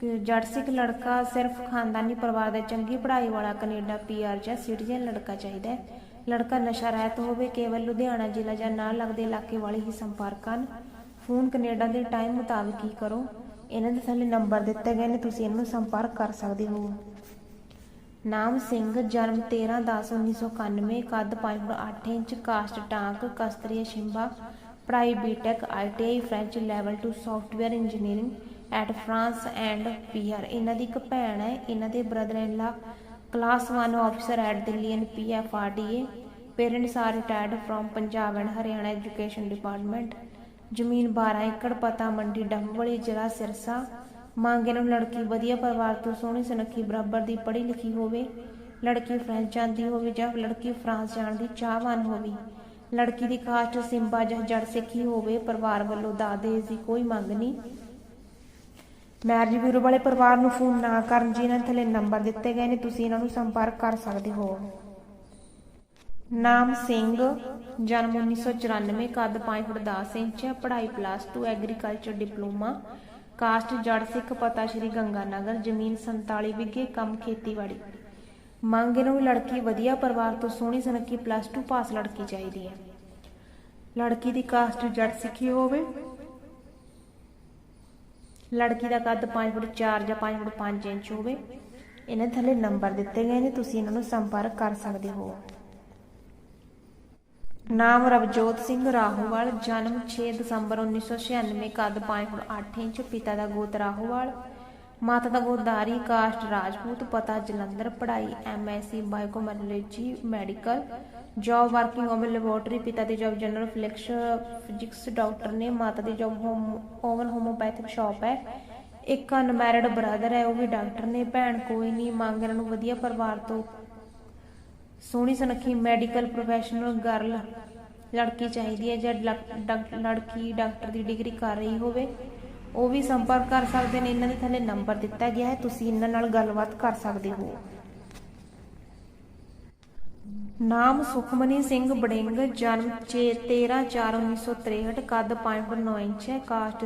ਜੜ ਸਿੱਖ ਲੜਕਾ ਸਿਰਫ ਖਾਨਦਾਨੀ ਪਰਿਵਾਰ ਦਾ ਚੰਗੀ ਪੜ੍ਹਾਈ ਵਾਲਾ ਕੈਨੇਡਾ ਪੀਆਰ ਜਾਂ ਸਿਟੀਜ਼ਨ ਲੜਕਾ ਚਾਹੀਦਾ ਹੈ। ਲੜਕਾ ਨਸ਼ਾ ਰਹਿਤ ਹੋਵੇ, ਕੇਵਲ ਲੁਧਿਆਣਾ ਜ਼ਿਲ੍ਹਾ ਜਾਂ ਨਾਲ ਲੱਗਦੇ ਇਲਾਕੇ ਵਾਲੇ ਹੀ ਸੰਪਰਕ ਕਰਨ ਫੋਨ ਕੈਨੇਡਾ ਦੇ ਟਾਈਮ ਮੁਤਾਬਕ ਹੀ ਕਰੋ। ਇਹਨਾਂ ਦੇ ਥੱਲੇ ਨੰਬਰ ਦਿੱਤੇ ਗਏ ਨੇ, ਤੁਸੀਂ ਇਹਨਾਂ ਨੂੰ ਸੰਪਰਕ ਕਰ ਸਕਦੇ ਹੋ। ਨਾਮ ਸਿੰਘ, ਜਨਮ 13/10/1991 ਕੱਦ 5 foot 8 inch caste Tank, Kshatriya ਸ਼ਿੰਬਾ ਪੜ੍ਹਾਈ BTech ITI French level 2 software engineering at France and PR. ਇਹਨਾਂ ਦੀ ਇੱਕ ਭੈਣ ਹੈ, ਇਹਨਾਂ ਦੇ brother in law class 1 officer at Delhi and PFRDA parents are retired from Punjab and Haryana education department ਜ਼ਮੀਨ 12 ਏਕੜ ਪਤਾ ਮੰਡੀ ਡੰਬੋਲੀ ਜ਼ਿਲ੍ਹਾ ਸਿਰਸਾ। ਮੰਗ ਨੂੰ ਲੜਕੀ ਵਧੀਆ ਪਰਿਵਾਰ ਤੋਂ ਸੋਹਣੀ ਸੁਨੱਖੀ ਬਰਾਬਰ ਦੀ ਪੜ੍ਹੀ ਲਿਖੀ ਹੋਵੇ। ਲੜਕੀ ਫ੍ਰੈਂਚ ਜਾਂਦੀ ਹੋਵੇ ਜਾਂ ਲੜਕੀ ਫਰਾਂਸ ਜਾਣ ਦੀ ਚਾਹਵਾਨ ਹੋਵੇ। ਲੜਕੀ ਦੀ ਕਾਸਟ ਸਿੰਬਾ ਜਾਂ ਜੜ ਸਿੱਖੀ ਹੋਵੇ, ਪਰਿਵਾਰ ਵੱਲੋਂ ਦਾਦੇ ਦੀ ਕੋਈ ਮੰਗ ਨਹੀਂ। ਮੈਰਿਜ ਬਿਊਰੋ ਵਾਲੇ ਪਰਿਵਾਰ ਨੂੰ ਫੋਨ ਨਾ ਕਰਨ ਜੀ, ਇਹਨਾਂ ਥੱਲੇ ਨੰਬਰ ਦਿੱਤੇ ਗਏ ਨੇ, ਤੁਸੀਂ ਇਹਨਾਂ ਨੂੰ ਸੰਪਰਕ ਕਰ ਸਕਦੇ ਹੋ। ਨਾਮ ਸਿੰਘ, ਜਨਮ 1994 ਕੱਦ 5 ਫੁੱਟ 10 ਇੰਚ, ਪੜ੍ਹਾਈ ਪਲੱਸ 2 ਐਗਰੀਕਲਚਰ ਡਿਪਲੋਮਾ ਕਾਸਟ ਜੜ ਸਿੱਖ ਪਤਾ ਸ਼੍ਰੀ ਗੰਗਾ ਜ਼ਮੀਨ 47 ਵਿਗੇ ਕੰਮ ਖੇਤੀਬਾੜੀ। ਮੰਗ ਇਹਨਾਂ ਨੂੰ ਲੜਕੀ ਵਧੀਆ ਪਰਿਵਾਰ ਤੋਂ ਸੋਹਣੀ ਸੁਨੱਖੀ ਪਲੱਸ 2 ਪਾਸ ਲੜਕੀ ਚਾਹੀਦੀ ਹੈ। ਲੜਕੀ ਦੀ ਕਾਸਟ ਜੜ ਸਿੱਖੀ ਹੋਵੇ ਲੜਕੀ ਦਾ ਕੱਦ 5 ਫੁੱਟ 4 ਜਾਂ 5 ਫੁੱਟ 5 ਇੰਚ ਹੋਵੇ, ਇਹਨਾਂ ਥੱਲੇ ਨੰਬਰ ਦਿੱਤੇ ਗਏ ਨੇ, ਤੁਸੀਂ ਇਹਨਾਂ ਨੂੰ ਸੰਪਰਕ ਕਰ ਸਕਦੇ ਹੋ। ਨਾਮ ਰਵਜੋਤ ਸਿੰਘ ਰਾਹੋਵਾਲ, ਜਨਮ 6 ਦਸੰਬਰ 1996 ਕੱਦ 5 ਫੁੱਟ 8 ਇੰਚ, ਪਿਤਾ ਦਾ ਗੋਤ ਰਾਹੋਵਾਲ, ਮਾਤਾ ਦਾ ਗੋਦਾਰੀ ਕਾਸਟ ਰਾਜਪੂਤ, ਪਤਾ ਜਲੰਧਰ, ਪੜ੍ਹਾਈ MSc ਬਾਇਓਕੈਮੀਕਲੋਜੀ medical job working own laboratory ਪਿਤਾ ਦੀ ਜੌਬ ਜਨਰਲ ਫਲਿਕਸ ਫਿਜ਼ਿਕਸ ਡਾਕਟਰ ਨੇ, ਮਾਤਾ ਦੀ ਜੌਬ ਓਵਨ ਹੋਮੋਪੈਥਿਕ ਸ਼ਾਪ ਹੈ। ਇੱਕ ਅਨਮੈਰਿਡ ਬ੍ਰਦਰ ਹੈ, ਉਹ ਵੀ ਡਾਕਟਰ ਨੇ। ਭੈਣ ਕੋਈ ਨਹੀਂ, ਮੰਗ ਨੂੰ ਵਧੀਆ ਪਰਿਵਾਰ ਤੋਂ। ਸੋਹਣੀ ਸੁਨੱਖੀ ਮੈਡੀਕਲ ਪ੍ਰੋਫੈਸ਼ਨਲ ਗਰਲ ਲੜਕੀ ਚਾਹੀਦੀ ਹੈ, ਜਾਂ ਡਾਕ- ਲੜਕੀ ਡਾਕਟਰ ਦੀ ਡਿਗਰੀ ਕਰ ਰਹੀ ਹੋਵੇ। ਉਹ ਵੀ ਸੰਪਰਕ ਕਰ ਸਕਦੇ ਨੇ, ਇਹਨਾਂ ਦੇ ਥੱਲੇ ਨੰਬਰ ਦਿੱਤਾ ਗਿਆ ਹੈ, ਤੁਸੀਂ ਇਹਨਾਂ ਨਾਲ ਗੱਲਬਾਤ ਕਰ ਸਕਦੇ ਹੋ। ਨਾਮ ਸੁਖਮਨੀ ਸਿੰਘ ਬੜਿੰਗ ਜਨਮ 13/4/1963 ਕੱਦ 5 ਫੁੱਟ 9 ਇੰਚ ਹੈ ਕਾਸਟ